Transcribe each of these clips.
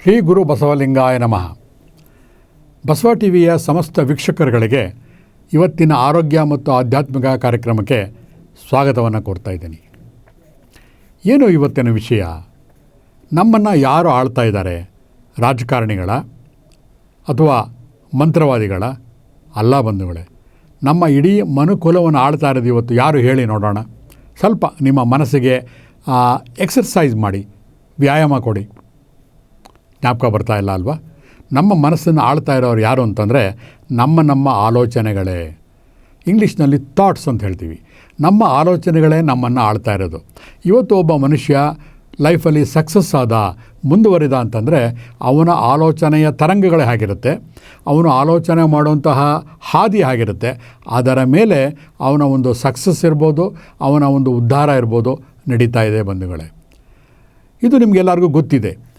ಶ್ರೀ ಗುರು ಬಸವಲಿಂಗಾಯ ನಮಃ. ಬಸವ ಟಿವಿಯ ಸಮಸ್ತ ವೀಕ್ಷಕರುಗಳಿಗೆ ಇವತ್ತಿನ ಆರೋಗ್ಯ ಮತ್ತು ಆಧ್ಯಾತ್ಮಿಕ ಕಾರ್ಯಕ್ರಮಕ್ಕೆ ಸ್ವಾಗತವನ್ನು ಕೊಡ್ತಾ ಇದ್ದೀನಿ. ಏನು ಇವತ್ತಿನ ವಿಷಯ? ನಮ್ಮನ್ನು ಯಾರು ಆಳ್ತಾ ಇದ್ದಾರೆ? ರಾಜಕಾರಣಿಗಳ ಅಥವಾ ಮಂತ್ರವಾದಿಗಳ? ಅಲ್ಲ ಬಂಧುಗಳೇ, ನಮ್ಮ ಇಡೀ ಮನುಕುಲವನ್ನು ಆಳ್ತಾ ಇರೋದು ಇವತ್ತು ಯಾರು ಹೇಳಿ ನೋಡೋಣ. ಸ್ವಲ್ಪ ನಿಮ್ಮ ಮನಸ್ಸಿಗೆ ಎಕ್ಸರ್ಸೈಸ್ ಮಾಡಿ, ವ್ಯಾಯಾಮ ಕೊಡಿ. ಜ್ಞಾಪಕ ಬರ್ತಾ ಇಲ್ಲ ಅಲ್ವಾ? ನಮ್ಮ ಮನಸ್ಸನ್ನು ಆಳ್ತಾ ಇರೋರು ಯಾರು ಅಂತಂದರೆ ನಮ್ಮ ನಮ್ಮ ಆಲೋಚನೆಗಳೇ. ಇಂಗ್ಲೀಷ್ನಲ್ಲಿ ಥಾಟ್ಸ್ ಅಂತ ಹೇಳ್ತೀವಿ. ನಮ್ಮ ಆಲೋಚನೆಗಳೇ ನಮ್ಮನ್ನು ಆಳ್ತಾ ಇರೋದು. ಇವತ್ತು ಒಬ್ಬ ಮನುಷ್ಯ ಲೈಫಲ್ಲಿ ಸಕ್ಸಸ್ ಆದ, ಮುಂದುವರಿದ ಅಂತಂದರೆ ಅವನ ಆಲೋಚನೆಯ ತರಂಗಗಳೇ ಆಗಿರುತ್ತೆ. ಅವನು ಆಲೋಚನೆ ಮಾಡುವಂತಹ ಹಾದಿ ಆಗಿರುತ್ತೆ. ಅದರ ಮೇಲೆ ಅವನ ಒಂದು ಸಕ್ಸಸ್ ಇರ್ಬೋದು, ಅವನ ಒಂದು ಉದ್ಧಾರ ಇರ್ಬೋದು ನಡೀತಾ ಇದೆ ಬಂಧುಗಳೇ. ಇದು ನಿಮಗೆಲ್ಲರಿಗೂ ಗೊತ್ತಿದೆ.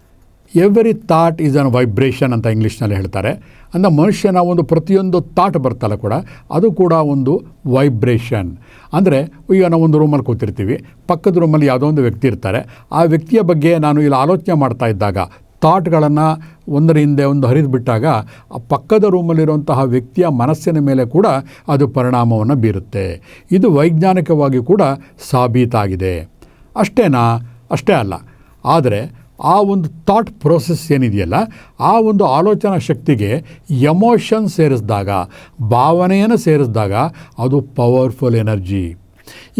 Every thought is an vibration ಅಂತ ಇಂಗ್ಲೀಷ್ನಲ್ಲಿ ಹೇಳ್ತಾರೆ. ಅಂದರೆ ಮನುಷ್ಯನ ಒಂದು ಪ್ರತಿಯೊಂದು ಥಾಟ್ ಬರ್ತಲ್ಲ ಕೂಡ, ಅದು ಕೂಡ ಒಂದು ವೈಬ್ರೇಷನ್ ಅಂದರೆ ಈಗ ನಾವು ಒಂದು ರೂಮಲ್ಲಿ ಕೂತಿರ್ತೀವಿ, ಪಕ್ಕದ ರೂಮಲ್ಲಿ ಯಾವುದೋ ಒಂದು ವ್ಯಕ್ತಿ ಇರ್ತಾರೆ, ಆ ವ್ಯಕ್ತಿಯ ಬಗ್ಗೆ ನಾನು ಇಲ್ಲಿ ಆಲೋಚನೆ ಮಾಡ್ತಾ ಇದ್ದಾಗ ಥಾಟ್ಗಳನ್ನು ಒಂದರ ಹಿಂದೆ ಒಂದು ಹರಿದು ಬಿಟ್ಟಾಗ, ಆ ಪಕ್ಕದ ರೂಮಲ್ಲಿರುವಂತಹ ವ್ಯಕ್ತಿಯ ಮನಸ್ಸಿನ ಮೇಲೆ ಕೂಡ ಅದು ಪರಿಣಾಮವನ್ನು ಬೀರುತ್ತೆ. ಇದು ವೈಜ್ಞಾನಿಕವಾಗಿ ಕೂಡ ಸಾಬೀತಾಗಿದೆ. ಅಷ್ಟೇನಾ? ಅಷ್ಟೇ ಅಲ್ಲ. ಆದರೆ ಆ ಒಂದು ಥಾಟ್ ಪ್ರೋಸೆಸ್ ಏನಿದೆಯಲ್ಲ, ಆ ಒಂದು ಆಲೋಚನಾ ಶಕ್ತಿಗೆ ಎಮೋಷನ್ ಸೇರಿಸಿದಾಗ, ಭಾವನೆಯನ್ನು ಸೇರಿಸಿದಾಗ ಅದು ಪವರ್ಫುಲ್ ಎನರ್ಜಿ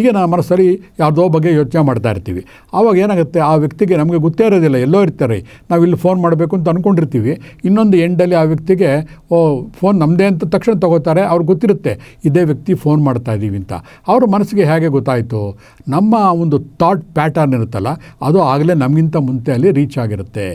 ಈಗ ನಾವು ಮನಸ್ಸಲ್ಲಿ ಯಾವುದೋ ಬಗ್ಗೆ ಯೋಚನೆ ಮಾಡ್ತಾ ಇರ್ತೀವಿ. ಆವಾಗ ಏನಾಗುತ್ತೆ? ಆ ವ್ಯಕ್ತಿಗೆ ನಮಗೆ ಗೊತ್ತೇ ಇರೋದಿಲ್ಲ. ಎಲ್ಲೋ ಇರ್ತಾರೆ. ನಾವು ಇಲ್ಲಿ ಫೋನ್ ಮಾಡಬೇಕು ಅಂತ ಅಂದ್ಕೊಂಡಿರ್ತೀವಿ ಇನ್ನೊಂದು ಎಂಡಲ್ಲಿ ಆ ವ್ಯಕ್ತಿಗೆ, ಓ ಫೋನ್ ನಮ್ಮದೇ ಅಂತ ತಕ್ಷಣ ತಗೋತಾರೆ. ಅವ್ರಿಗೆ ಗೊತ್ತಿರುತ್ತೆ, ಇದೇ ವ್ಯಕ್ತಿ ಫೋನ್ ಮಾಡ್ತಾ ಇದ್ದೀವಿ ಅಂತ. ಅವ್ರ ಮನಸ್ಸಿಗೆ ಹೇಗೆ ಗೊತ್ತಾಯಿತು? ನಮ್ಮ ಒಂದು ಥಾಟ್ ಪ್ಯಾಟರ್ನ್ ಇರುತ್ತಲ್ಲ, ಅದು ಆಗಲೇ ನಮಗಿಂತ ಮುಂದೆ ಅಲ್ಲಿ ರೀಚ್ ಆಗಿರುತ್ತೆ.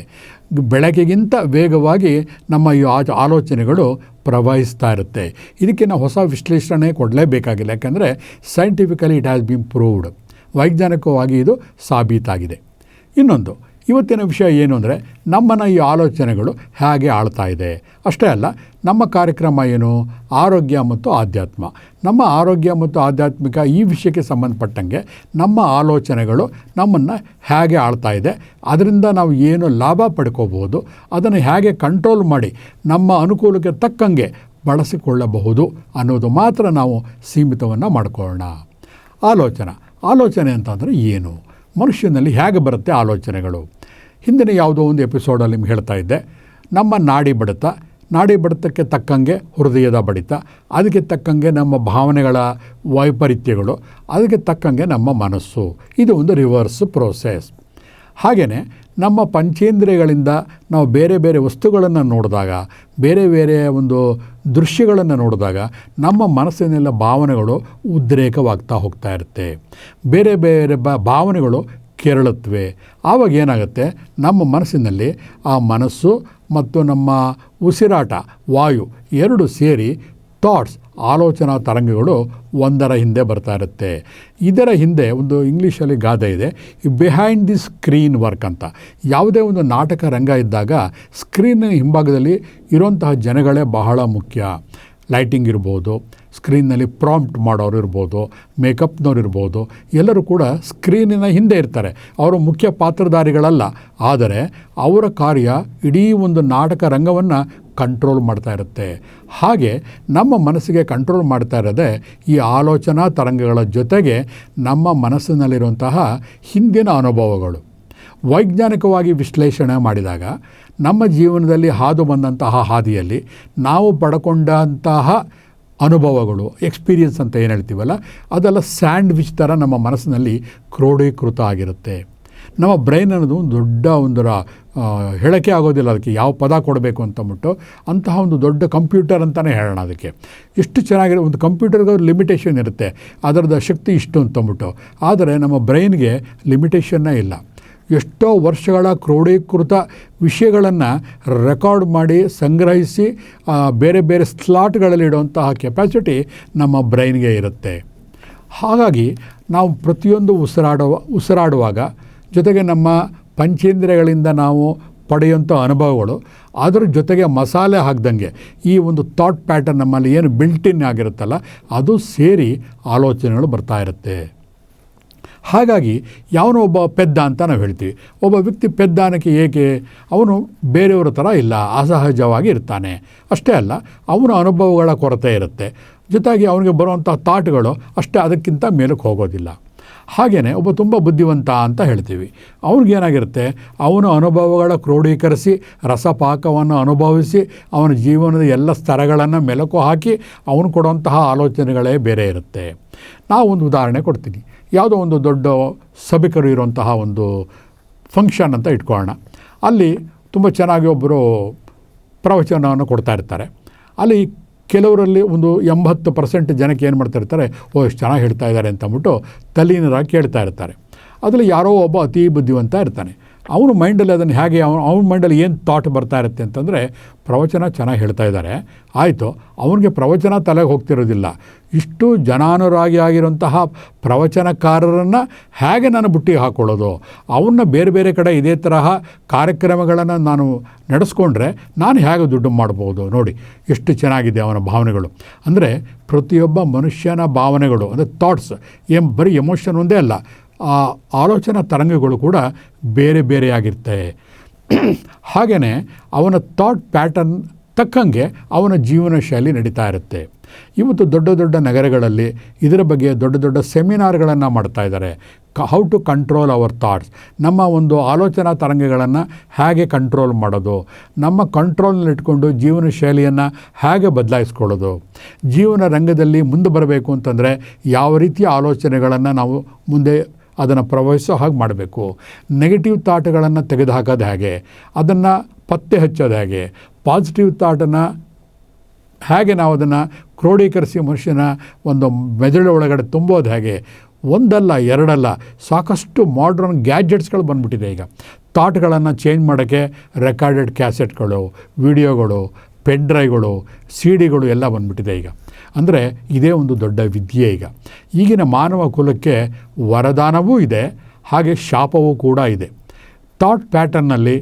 ಬೆಳಕಿಗಿಂತ ವೇಗವಾಗಿ ನಮ್ಮ ಈ ಆಲೋಚನೆಗಳು ಪ್ರವಹಿಸ್ತಾ ಇರುತ್ತೆ. ಇದಕ್ಕೆ ನಾವು ಹೊಸ ವಿಶ್ಲೇಷಣೆ ಕೊಡಲೇಬೇಕಾಗಿಲ್ಲ. ಯಾಕಂದರೆ scientifically it has been proved ವೈಜ್ಞಾನಿಕವಾಗಿ ಇದು ಸಾಬೀತಾಗಿದೆ. ಇನ್ನೊಂದು ಇವತ್ತಿನ ವಿಷಯ ಏನು ಅಂದರೆ ನಮ್ಮನ್ನು ಈ ಆಲೋಚನೆಗಳು ಹೇಗೆ ಆಳ್ತಾ ಇದೆ. ಅಷ್ಟೇ ಅಲ್ಲ, ನಮ್ಮ ಕಾರ್ಯಕ್ರಮ ಏನು? ಆರೋಗ್ಯ ಮತ್ತು ಆಧ್ಯಾತ್ಮ. ನಮ್ಮ ಆರೋಗ್ಯ ಮತ್ತು ಆಧ್ಯಾತ್ಮಿಕ ಈ ವಿಷಯಕ್ಕೆ ಸಂಬಂಧಪಟ್ಟಂಗೆ ನಮ್ಮ ಆಲೋಚನೆಗಳು ನಮ್ಮನ್ನು ಹೇಗೆ ಆಳ್ತಾ ಇದೆ, ಅದರಿಂದ ನಾವು ಏನು ಲಾಭ ಪಡ್ಕೋಬೋದು ಅದನ್ನು ಹೇಗೆ ಕಂಟ್ರೋಲ್ ಮಾಡಿ ನಮ್ಮ ಅನುಕೂಲಕ್ಕೆ ತಕ್ಕಂಗೆ ಬಳಸಿಕೊಳ್ಳಬಹುದು ಅನ್ನೋದು ಮಾತ್ರ ನಾವು ಸೀಮಿತವನ್ನು ಮಾಡಿಕೊಳ್ಳೋಣ. ಆಲೋಚನೆ. ಆಲೋಚನೆ ಅಂತಂದರೆ ಏನು? ಮನುಷ್ಯನಲ್ಲಿ ಹೇಗೆ ಬರುತ್ತೆ ಆಲೋಚನೆಗಳು? ಹಿಂದಿನ ಯಾವುದೋ ಒಂದು ಎಪಿಸೋಡಲ್ಲಿ ನಿಮ್ಗೆ ಹೇಳ್ತಾ ಇದ್ದೆ. ನಮ್ಮ ನಾಡಿ ಬಡಿತ, ನಾಡಿ ಬಡಿತಕ್ಕೆ ತಕ್ಕಂಗೆ ಹೃದಯದ ಬಡಿತ, ಅದಕ್ಕೆ ತಕ್ಕಂಗೆ ನಮ್ಮ ಭಾವನೆಗಳ ವೈಪರೀತ್ಯಗಳು, ಅದಕ್ಕೆ ತಕ್ಕಂಗೆ ನಮ್ಮ ಮನಸ್ಸು. ಇದು ಒಂದು ರಿವರ್ಸ್ ಪ್ರೋಸೆಸ್. ಹಾಗೆಯೇ ನಮ್ಮ ಪಂಚೇಂದ್ರಿಯಗಳಿಂದ ನಾವು ಬೇರೆ ಬೇರೆ ವಸ್ತುಗಳನ್ನು ನೋಡಿದಾಗ, ಬೇರೆ ಬೇರೆ ಒಂದು ದೃಶ್ಯಗಳನ್ನು ನೋಡಿದಾಗ ನಮ್ಮ ಮನಸ್ಸಿನೆಲ್ಲ ಭಾವನೆಗಳು ಉದ್ರೇಕವಾಗ್ತಾ ಹೋಗ್ತಾ ಇರುತ್ತೆ. ಬೇರೆ ಬೇರೆ ಭಾವನೆಗಳು ಕೆರಳುತ್ತವೆ ಆವಾಗ ಏನಾಗುತ್ತೆ? ನಮ್ಮ ಮನಸ್ಸಿನಲ್ಲಿ ಆ ಮನಸ್ಸು ಮತ್ತು ನಮ್ಮ ಉಸಿರಾಟ, ವಾಯು ಎರಡು ಸೇರಿ ಥಾಟ್ಸ್, ಆಲೋಚನಾ ತರಂಗಗಳು ಒಂದರ ಹಿಂದೆ ಬರ್ತಾ ಇರುತ್ತೆ. ಇದರ ಹಿಂದೆ ಒಂದು ಇಂಗ್ಲೀಷಲ್ಲಿ ಗಾದೆ ಇದೆ ಬಿಹೈಂಡ್ ದಿ ಸ್ಕ್ರೀನ್ ವರ್ಕ್ ಅಂತ. ಯಾವುದೇ ಒಂದು ನಾಟಕ ರಂಗ ಇದ್ದಾಗ ಸ್ಕ್ರೀನ್ ಹಿಂಭಾಗದಲ್ಲಿ ಇರುವಂತಹ ಜನಗಳೇ ಬಹಳ ಮುಖ್ಯ. ಲೈಟಿಂಗ್ ಇರ್ಬೋದು, ಸ್ಕ್ರೀನ್ನಲ್ಲಿ ಪ್ರಾಂಪ್ಟ್ ಮಾಡೋರು ಇರ್ಬೋದು, ಮೇಕಪ್ನವ್ರು ಇರ್ಬೋದು, ಎಲ್ಲರೂ ಕೂಡ ಸ್ಕ್ರೀನಿನ ಹಿಂದೆ ಇರ್ತಾರೆ. ಅವರು ಮುಖ್ಯ ಪಾತ್ರಧಾರಿಗಳಲ್ಲ, ಆದರೆ ಅವರ ಕಾರ್ಯ ಇಡೀ ಒಂದು ನಾಟಕ ರಂಗವನ್ನು ಕಂಟ್ರೋಲ್ ಮಾಡ್ತಾ ಇರುತ್ತೆ. ಹಾಗೆ ನಮ್ಮ ಮನಸ್ಸಿಗೆ ಕಂಟ್ರೋಲ್ ಮಾಡ್ತಾ ಇರೋದೇ ಈ ಆಲೋಚನಾ ತರಂಗಗಳ ಜೊತೆಗೆ ನಮ್ಮ ಮನಸ್ಸಿನಲ್ಲಿರುವಂತಹ ಹಿಂದಿನ ಅನುಭವಗಳು. ವೈಜ್ಞಾನಿಕವಾಗಿ ವಿಶ್ಲೇಷಣೆ ಮಾಡಿದಾಗ ನಮ್ಮ ಜೀವನದಲ್ಲಿ ಹಾದು ಬಂದಂತಹ ಹಾದಿಯಲ್ಲಿ ನಾವು ಪಡ್ಕೊಂಡಂತಹ ಅನುಭವಗಳು ಎಕ್ಸ್ಪೀರಿಯನ್ಸ್ ಅಂತ ಏನು ಹೇಳ್ತೀವಲ್ಲ, ಅದೆಲ್ಲ ಸ್ಯಾಂಡ್ವಿಚ್ ಥರ ನಮ್ಮ ಮನಸ್ಸಿನಲ್ಲಿ ಕ್ರೋಢೀಕೃತ ಆಗಿರುತ್ತೆ. ನಮ್ಮ ಬ್ರೈನ್ ಅನ್ನೋದು ಒಂದು ದೊಡ್ಡ ಒಂದು ಹೇಳೋಕ್ಕೆ ಆಗೋದಿಲ್ಲ ಅದಕ್ಕೆ ಯಾವ ಪದ ಕೊಡಬೇಕು ಅಂತಂದ್ಬಿಟ್ಟು ಅಂತಹ ಒಂದು ದೊಡ್ಡ ಕಂಪ್ಯೂಟರ್ ಅಂತಲೇ ಹೇಳೋಣ ಅದಕ್ಕೆ. ಎಷ್ಟು ಚೆನ್ನಾಗಿರೋ ಒಂದು ಕಂಪ್ಯೂಟರ್ಗೆ ಲಿಮಿಟೇಷನ್ ಇರುತ್ತೆ. ಅದರದ ಶಕ್ತಿ ಇಷ್ಟು ಅಂತಂದ್ಬಿಟ್ಟು ಆದರೆ ನಮ್ಮ ಬ್ರೈನ್ಗೆ ಲಿಮಿಟೇಷನ್ನೇ ಇಲ್ಲ. ಎಷ್ಟೋ ವರ್ಷಗಳ ಕ್ರೋಢೀಕೃತ ವಿಷಯಗಳನ್ನು ರೆಕಾರ್ಡ್ ಮಾಡಿ ಸಂಗ್ರಹಿಸಿ ಬೇರೆ ಬೇರೆ ಸ್ಲಾಟ್ಗಳಲ್ಲಿ ಇಡುವಂತಹ ನಮ್ಮ ಬ್ರೈನ್ಗೆ ಇರುತ್ತೆ. ಹಾಗಾಗಿ ನಾವು ಪ್ರತಿಯೊಂದು ಉಸಿರಾಡುವ, ಉಸಿರಾಡುವಾಗ ಜೊತೆಗೆ ನಮ್ಮ ಪಂಚೇಂದ್ರಿಯಗಳಿಂದ ನಾವು ಪಡೆಯುವಂಥ ಅನುಭವಗಳು, ಅದರ ಜೊತೆಗೆ ಮಸಾಲೆ ಹಾಕ್ದಂಗೆ ಈ ಒಂದು ಥಾಟ್ ಪ್ಯಾಟರ್ನ್ ನಮ್ಮಲ್ಲಿ ಏನು ಬಿಲ್ಟಿನ್ ಆಗಿರುತ್ತಲ್ಲ, ಅದು ಸೇರಿ ಆಲೋಚನೆಗಳು ಬರ್ತಾ ಇರುತ್ತೆ. ಹಾಗಾಗಿ ಯಾವನೋ ಒಬ್ಬ ಪೆದ್ದ ಅಂತ ನಾವು ಹೇಳ್ತೀವಿ. ಒಬ್ಬ ವ್ಯಕ್ತಿ ಪೆದ್ದ ಅನ್ನೋಕ್ಕೆ ಏಕೆ? ಅವನು ಬೇರೆಯವರ ಥರ ಇಲ್ಲ, ಅಸಹಜವಾಗಿ ಇರ್ತಾನೆ. ಅಷ್ಟೇ ಅಲ್ಲ, ಅವನ ಅನುಭವಗಳ ಕೊರತೆ ಇರುತ್ತೆ. ಜೊತೆಗೆ ಅವನಿಗೆ ಬರುವಂಥ ಥಾಟ್ಗಳು ಅಷ್ಟೇ ಅದಕ್ಕಿಂತ ಮೇಲಕ್ಕೆ ಹೋಗೋದಿಲ್ಲ. ಹಾಗೆಯೇ ಒಬ್ಬ ತುಂಬ ಬುದ್ಧಿವಂತ ಅಂತ ಹೇಳ್ತೀವಿ. ಅವ್ರಿಗೇನಾಗಿರುತ್ತೆ ಅವನ ಅನುಭವಗಳ ಕ್ರೋಢೀಕರಿಸಿ, ರಸಪಾಕವನ್ನು ಅನುಭವಿಸಿ, ಅವನ ಜೀವನದ ಎಲ್ಲ ಸ್ತರಗಳನ್ನು ಮೆಲುಕು ಹಾಕಿ, ಅವನು ಕೊಡುವಂತಹ ಆಲೋಚನೆಗಳೇ ಬೇರೆ ಇರುತ್ತೆ. ನಾವು ಒಂದು ಉದಾಹರಣೆ ಕೊಡ್ತೀನಿ. ಯಾವುದೋ ಒಂದು ದೊಡ್ಡ ಸಭಿಕರು ಇರುವಂತಹ ಒಂದು ಫಂಕ್ಷನ್ ಅಂತ ಇಟ್ಕೊಳ್ಳೋಣ. ಅಲ್ಲಿ ತುಂಬ ಚೆನ್ನಾಗಿ ಒಬ್ಬರು ಪ್ರವಚನವನ್ನು ಕೊಡ್ತಾ ಇರ್ತಾರೆ. ಅಲ್ಲಿ ಕೆಲವರಲ್ಲಿ ಒಂದು ಎಂಬತ್ತು ಪರ್ಸೆಂಟ್ ಜನಕ್ಕೆ ಏನು ಮಾಡ್ತಾ ಇರ್ತಾರೆ, ಓ ಎಷ್ಟು ಚೆನ್ನಾಗಿ ಹೇಳ್ತಾ ಇದ್ದಾರೆ ಅಂತ ತಲೀನರಾಗಿ ಕೇಳ್ತಾ ಇರ್ತಾರೆ. ಅದರಲ್ಲಿ ಯಾರೋ ಒಬ್ಬ ಅತಿ ಬುದ್ಧಿವಂತ ಇರ್ತಾನೆ. ಅವನು ಮೈಂಡಲ್ಲಿ ಅದನ್ನು ಹೇಗೆ ಅವನು, ಅವನ ಮೈಂಡಲ್ಲಿ ಏನು ಥಾಟ್ ಬರ್ತಾ ಇರುತ್ತೆ ಅಂತಂದರೆ ಪ್ರವಚನ ಚೆನ್ನಾಗಿ ಹೇಳ್ತಾ ಇದ್ದಾರೆ. ಆಯಿತು, ಅವನಿಗೆ ಪ್ರವಚನ ತಲೆಗೆ ಹೋಗ್ತಿರೋದಿಲ್ಲ. ಇಷ್ಟು ಜನಾನುರಾಗಿ ಆಗಿರುವಂತಹ ಪ್ರವಚನಕಾರರನ್ನು ಹೇಗೆ ನಾನು ಬುಟ್ಟಿಗೆ ಹಾಕ್ಕೊಳ್ಳೋದು ಅವನ್ನ ಬೇರೆ ಬೇರೆ ಕಡೆ ಇದೇ ತರಹ ಕಾರ್ಯಕ್ರಮಗಳನ್ನು ನಾನು ನಡೆಸ್ಕೊಂಡ್ರೆ ನಾನು ಹೇಗೆ ದುಡ್ಡು ಮಾಡ್ಬೋದು? ನೋಡಿ, ಎಷ್ಟು ಚೆನ್ನಾಗಿದೆ ಅವನ ಭಾವನೆಗಳು. ಅಂದರೆ ಪ್ರತಿಯೊಬ್ಬ ಮನುಷ್ಯನ ಭಾವನೆಗಳು, ಅಂದರೆ ಥಾಟ್ಸ್ ಏನು ಬರೀ ಎಮೋಷನ್ ಒಂದೇ ಅಲ್ಲ ಆ ಆಲೋಚನಾ ತರಂಗಗಳು ಕೂಡ ಬೇರೆ ಬೇರೆಯಾಗಿರ್ತವೆ ಹಾಗೆಯೇ ಅವನ ಥಾಟ್ ಪ್ಯಾಟರ್ನ್ ತಕ್ಕಂಗೆ ಅವನ ಜೀವನ ಶೈಲಿ ನಡೀತಾ ಇರುತ್ತೆ. ಇವತ್ತು ದೊಡ್ಡ ದೊಡ್ಡ ನಗರಗಳಲ್ಲಿ ಇದರ ಬಗ್ಗೆ ದೊಡ್ಡ ದೊಡ್ಡ ಸೆಮಿನಾರ್ಗಳನ್ನು ಮಾಡ್ತಾ ಇದ್ದಾರೆ. ಕ how to control our thoughts ನಮ್ಮ ಒಂದು ಆಲೋಚನಾ ತರಂಗಗಳನ್ನು ಹೇಗೆ ಕಂಟ್ರೋಲ್ ಮಾಡೋದು? ನಮ್ಮ ಕಂಟ್ರೋಲ್ನಲ್ಲಿಟ್ಕೊಂಡು ಜೀವನ ಶೈಲಿಯನ್ನು ಹೇಗೆ ಬದಲಾಯಿಸ್ಕೊಳ್ಳೋದು? ಜೀವನ ರಂಗದಲ್ಲಿ ಮುಂದೆ ಬರಬೇಕು ಅಂತಂದರೆ ಯಾವ ರೀತಿಯ ಆಲೋಚನೆಗಳನ್ನು ನಾವು ಮುಂದೆ ಅದನ್ನು ಪ್ರವಹಿಸೋ ಹಾಗೆ ಮಾಡಬೇಕು. ನೆಗೆಟಿವ್ ಥಾಟ್ಗಳನ್ನು ತೆಗೆದುಹಾಕೋದು ಹೇಗೆ? ಅದನ್ನು ಪತ್ತೆ ಹಚ್ಚೋದು ಹೇಗೆ? ಪಾಸಿಟಿವ್ ಥಾಟನ್ನು ಹೇಗೆ ನಾವು ಅದನ್ನು ಕ್ರೋಢೀಕರಿಸಿ ಮನುಷ್ಯನ ಒಂದು ಮೆದುಳು ಒಳಗಡೆ ತುಂಬೋದು ಹೇಗೆ? ಒಂದಲ್ಲ, ಎರಡಲ್ಲ, ಸಾಕಷ್ಟು ಮಾಡ್ರನ್ ಗ್ಯಾಜೆಟ್ಸ್ಗಳು ಬಂದ್ಬಿಟ್ಟಿದೆ ಈಗ. ಥಾಟ್ಗಳನ್ನು ಚೇಂಜ್ ಮಾಡೋಕ್ಕೆ ರೆಕಾರ್ಡೆಡ್ ಕ್ಯಾಸೆಟ್ಗಳು ವಿಡಿಯೋಗಳು ಪೆನ್ ಡ್ರೈವ್ಗಳು ಸಿ ಡಿಗಳು ಎಲ್ಲ ಬಂದ್ಬಿಟ್ಟಿದೆ ಈಗ. ಅಂದರೆ ಇದೇ ಒಂದು ದೊಡ್ಡ ವಿದ್ಯೆ ಈಗ. ಈಗಿನ ಮಾನವ ಕುಲಕ್ಕೆ ವರದಾನವೂ ಇದೆ, ಹಾಗೆ ಶಾಪವೂ ಕೂಡ ಇದೆ. ಥಾಟ್ ಪ್ಯಾಟರ್ನಲ್ಲಿ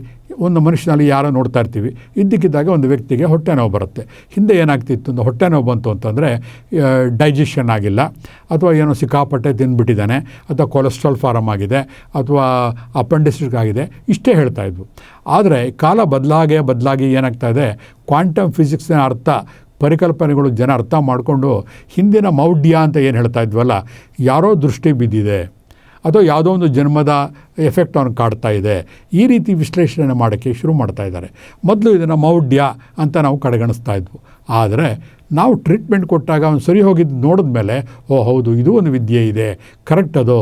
ಒಂದು ಮನುಷ್ಯನಲ್ಲಿ ಯಾರೋ ನೋಡ್ತಾ ಇರ್ತೀವಿ. ಇದ್ದಕ್ಕಿದ್ದಾಗ ಒಂದು ವ್ಯಕ್ತಿಗೆ ಹೊಟ್ಟೆ ನೋವು ಬರುತ್ತೆ. ಹಿಂದೆ ಏನಾಗ್ತಿತ್ತು ಒಂದು ಹೊಟ್ಟೆ ನೋವು ಬಂತು ಅಂತಂದರೆ ಡೈಜೆಷನ್ ಆಗಿಲ್ಲ, ಅಥವಾ ಏನೋ ಸಿಕ್ಕಾಪಟ್ಟೆ ತಿಂದುಬಿಟ್ಟಿದ್ದಾನೆ ಅಥವಾ ಕೊಲೆಸ್ಟ್ರಾಲ್ ಫಾರಮ್ ಆಗಿದೆ, ಅಥವಾ ಅಪೆಂಡಿಸಿಸ್ ಆಗಿದೆ, ಇಷ್ಟೇ ಹೇಳ್ತಾಯಿದ್ವು ಆದರೆ ಕಾಲ ಬದಲಾಗೆ ಬದಲಾಗಿ ಏನಾಗ್ತಾ ಇದೆ ಕ್ವಾಂಟಮ್ ಫಿಸಿಕ್ಸ್ನ ಅರ್ಥ ಪರಿಕಲ್ಪನೆಗಳು ಜನ ಅರ್ಥ ಮಾಡಿಕೊಂಡು ಹಿಂದಿನ ಮೌಢ್ಯ ಅಂತ ಏನು ಹೇಳ್ತಾ ಇದ್ವಲ್ಲ, ಯಾರೋ ದೃಷ್ಟಿ ಬಿದ್ದಿದೆ. ಅಥವಾ ಯಾವುದೋ ಒಂದು ಜನ್ಮದ ಎಫೆಕ್ಟ್ ಅವನು ಕಾಡ್ತಾ ಇದೆ. ಈ ರೀತಿ ವಿಶ್ಲೇಷಣೆ ಮಾಡೋಕ್ಕೆ ಶುರು ಮಾಡ್ತಾ ಇದ್ದಾರೆ. ಮೊದಲು ಇದನ್ನು ಮೌಢ್ಯ ಅಂತ ನಾವು ಕಡೆಗಣಿಸ್ತಾ ಇದ್ವು. ಆದರೆ ನಾವು ಟ್ರೀಟ್ಮೆಂಟ್ ಕೊಟ್ಟಾಗ ಅವನು ಸರಿ ಹೋಗಿದ್ದು ನೋಡಿದ ಮೇಲೆ ಓ ಹೌದು, ಇದು ಒಂದು ವಿದ್ಯೆ ಇದೆ. ಕರೆಕ್ಟ್ ಅದು.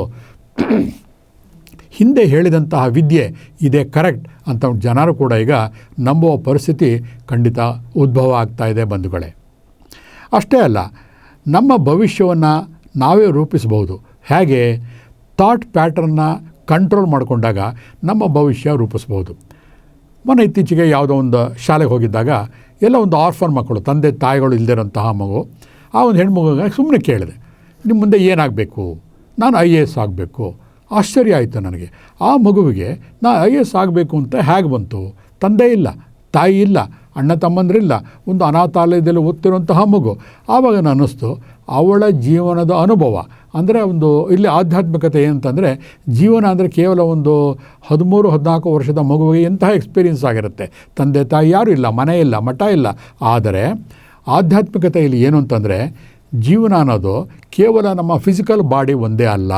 ಹಿಂದೆ ಹೇಳಿದಂತಹ ವಿದ್ಯೆ ಇದೇ ಕರೆಕ್ಟ್ ಅಂತ ಜನರು ಕೂಡ ಈಗ ನಂಬುವ ಪರಿಸ್ಥಿತಿ ಖಂಡಿತ ಉದ್ಭವ ಆಗ್ತಾ ಇದೆ ಬಂಧುಗಳೇ. ಅಷ್ಟೇ ಅಲ್ಲ, ನಮ್ಮ ಭವಿಷ್ಯವನ್ನು ನಾವೇ ರೂಪಿಸಬಹುದು. ಹೇಗೆ? ಥಾಟ್ ಪ್ಯಾಟ್ರನ್ನ ಕಂಟ್ರೋಲ್ ಮಾಡಿಕೊಂಡಾಗ ನಮ್ಮ ಭವಿಷ್ಯ ರೂಪಿಸ್ಬೋದು ಮೊನ್ನೆ ಇತ್ತೀಚೆಗೆ ಯಾವುದೋ ಒಂದು ಶಾಲೆಗೆ ಹೋಗಿದ್ದಾಗ ಎಲ್ಲ ಒಂದು ಆರ್ಫನ್ ಮಕ್ಕಳು, ತಂದೆ ತಾಯಿಗಳು ಇಲ್ಲದಿರೋಂತಹ ಮಗು, ಆ ಒಂದು ಹೆಣ್ಮಗು ಸುಮ್ಮನೆ ಕೇಳಿದೆ, ನಿಮ್ಮ ಮುಂದೆ ಏನಾಗಬೇಕು? ನಾನು ಐ ಎ ಎಸ್ ಆಗಬೇಕು ಆಶ್ಚರ್ಯ ಆಯಿತು ನನಗೆ. ಆ ಮಗುವಿಗೆ, ನಾ ಐ ಎಸ್ ಆಗಬೇಕು ಅಂತ ಹೇಗೆ ಬಂತು? ತಂದೆ ಇಲ್ಲ, ತಾಯಿ ಇಲ್ಲ, ಅಣ್ಣ ತಮ್ಮಂದ್ರಿಲ್ಲ, ಒಂದು ಅನಾಥಾಲಯದಲ್ಲಿ ಓದ್ತಿರುವಂತಹ ಮಗು. ಆವಾಗ ಅನ್ನಿಸ್ತು, ಅವಳ ಜೀವನದ ಅನುಭವ, ಅಂದರೆ ಒಂದು ಇಲ್ಲಿ ಆಧ್ಯಾತ್ಮಿಕತೆ ಏನಂತಂದರೆ, ಜೀವನ ಅಂದರೆ ಕೇವಲ ಒಂದು ಹದಿಮೂರು, ಹದಿನಾಲ್ಕು ವರ್ಷದ ಮಗುವಿಗೆ ಎಂತಹ ಎಕ್ಸ್ಪೀರಿಯನ್ಸ್ ಆಗಿರುತ್ತೆ. ತಂದೆ, ತಾಯಿ ಯಾರೂ ಇಲ್ಲ, ಮನೆ ಇಲ್ಲ, ಮಠ ಇಲ್ಲ. ಆದರೆ ಆಧ್ಯಾತ್ಮಿಕತೆಯಲ್ಲಿ ಏನು ಅಂತಂದರೆ, ಜೀವನ ಅನ್ನೋದು ಕೇವಲ ನಮ್ಮ ಫಿಸಿಕಲ್ ಬಾಡಿ ಒಂದೇ ಅಲ್ಲ.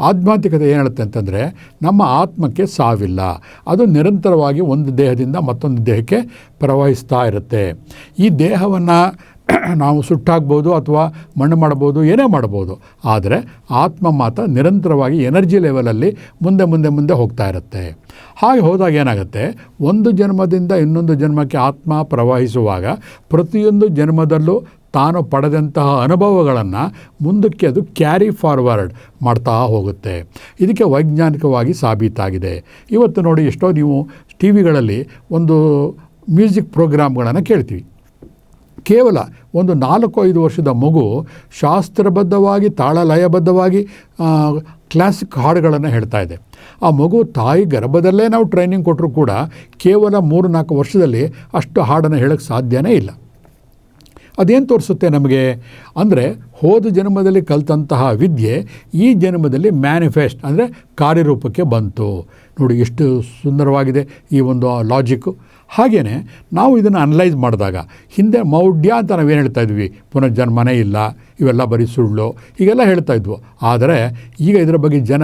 ಆಧ್ಯಾತ್ಮಿಕತೆ ಏನು ಹೇಳುತ್ತೆ ಅಂತಂದರೆ ನಮ್ಮ ಆತ್ಮಕ್ಕೆ ಸಾವಿಲ್ಲ. ಅದು ನಿರಂತರವಾಗಿ ಒಂದು ದೇಹದಿಂದ ಮತ್ತೊಂದು ದೇಹಕ್ಕೆ ಪ್ರವಹಿಸ್ತಾ ಇರುತ್ತೆ. ಈ ದೇಹವನ್ನು ನಾವು ಸುಟ್ಟಾಗ್ಬೋದು ಅಥವಾ ಮಣ್ಣು ಮಾಡ್ಬೋದು, ಏನೇ ಮಾಡ್ಬೋದು. ಆದರೆ ಆತ್ಮ ಮಾತ್ರ ನಿರಂತರವಾಗಿ ಎನರ್ಜಿ ಲೆವೆಲಲ್ಲಿ ಮುಂದೆ ಮುಂದೆ ಮುಂದೆ ಹೋಗ್ತಾ ಇರುತ್ತೆ. ಹಾಗೆ ಹೋದಾಗ ಏನಾಗುತ್ತೆ? ಒಂದು ಜನ್ಮದಿಂದ ಇನ್ನೊಂದು ಜನ್ಮಕ್ಕೆ ಆತ್ಮ ಪ್ರವಹಿಸುವಾಗ ಪ್ರತಿಯೊಂದು ಜನ್ಮದಲ್ಲೂ ತಾನು ಪಡೆದಂತಹ ಅನುಭವಗಳನ್ನು ಮುಂದಕ್ಕೆ ಅದು ಕ್ಯಾರಿ ಫಾರ್ವರ್ಡ್ ಮಾಡ್ತಾ ಹೋಗುತ್ತೆ. ಇದಕ್ಕೆ ವೈಜ್ಞಾನಿಕವಾಗಿ ಸಾಬೀತಾಗಿದೆ. ಇವತ್ತು ನೋಡಿ ಎಷ್ಟೋ ನೀವು ಟಿ ವಿಗಳಲ್ಲಿ ಒಂದು ಮ್ಯೂಸಿಕ್ ಪ್ರೋಗ್ರಾಮ್ಗಳನ್ನು ಕೇಳ್ತೀವಿ. ಕೇವಲ ಒಂದು ನಾಲ್ಕು ಐದು ವರ್ಷದ ಮಗು ಶಾಸ್ತ್ರಬದ್ಧವಾಗಿ, ತಾಳಲಯಬದ್ಧವಾಗಿ ಕ್ಲಾಸಿಕ್ ಹಾಡುಗಳನ್ನು ಹೇಳ್ತಾ ಇದೆ. ಆ ಮಗು ತಾಯಿ ಗರ್ಭದಲ್ಲೇ ನಾವು ಟ್ರೈನಿಂಗ್ ಕೊಟ್ಟರು ಕೂಡ ಕೇವಲ ಮೂರು ನಾಲ್ಕು ವರ್ಷದಲ್ಲಿ ಅಷ್ಟು ಹಾಡನ್ನು ಹೇಳೋಕ್ಕೆ ಸಾಧ್ಯನೇ ಇಲ್ಲ. ಅದೇನು ತೋರಿಸುತ್ತೆ ನಮಗೆ? ಅಂದರೆ ಹೋದ ಜನ್ಮದಲ್ಲಿ ಕಲಿತಂತಹ ವಿದ್ಯೆ ಈ ಜನ್ಮದಲ್ಲಿ ಮ್ಯಾನಿಫೆಸ್ಟ್ ಅಂದರೆ ಕಾರ್ಯರೂಪಕ್ಕೆ ಬಂತು. ನೋಡಿ ಎಷ್ಟು ಸುಂದರವಾಗಿದೆ ಈ ಒಂದು ಲಾಜಿಕ್ಕು ಹಾಗೆಯೇ ನಾವು ಇದನ್ನು ಅನಲೈಸ್ ಮಾಡಿದಾಗ ಹಿಂದೆ ಮೌಢ್ಯ ಅಂತ ನಾವೇನು ಹೇಳ್ತಾ ಇದ್ವಿ? ಪುನರ್ಜನ್ಮನೇ ಇಲ್ಲ, ಇವೆಲ್ಲ ಬರೀ ಸುಳ್ಳು, ಹೀಗೆಲ್ಲ ಹೇಳ್ತಾ ಇದ್ವು. ಆದರೆ ಈಗ ಇದರ ಬಗ್ಗೆ ಜನ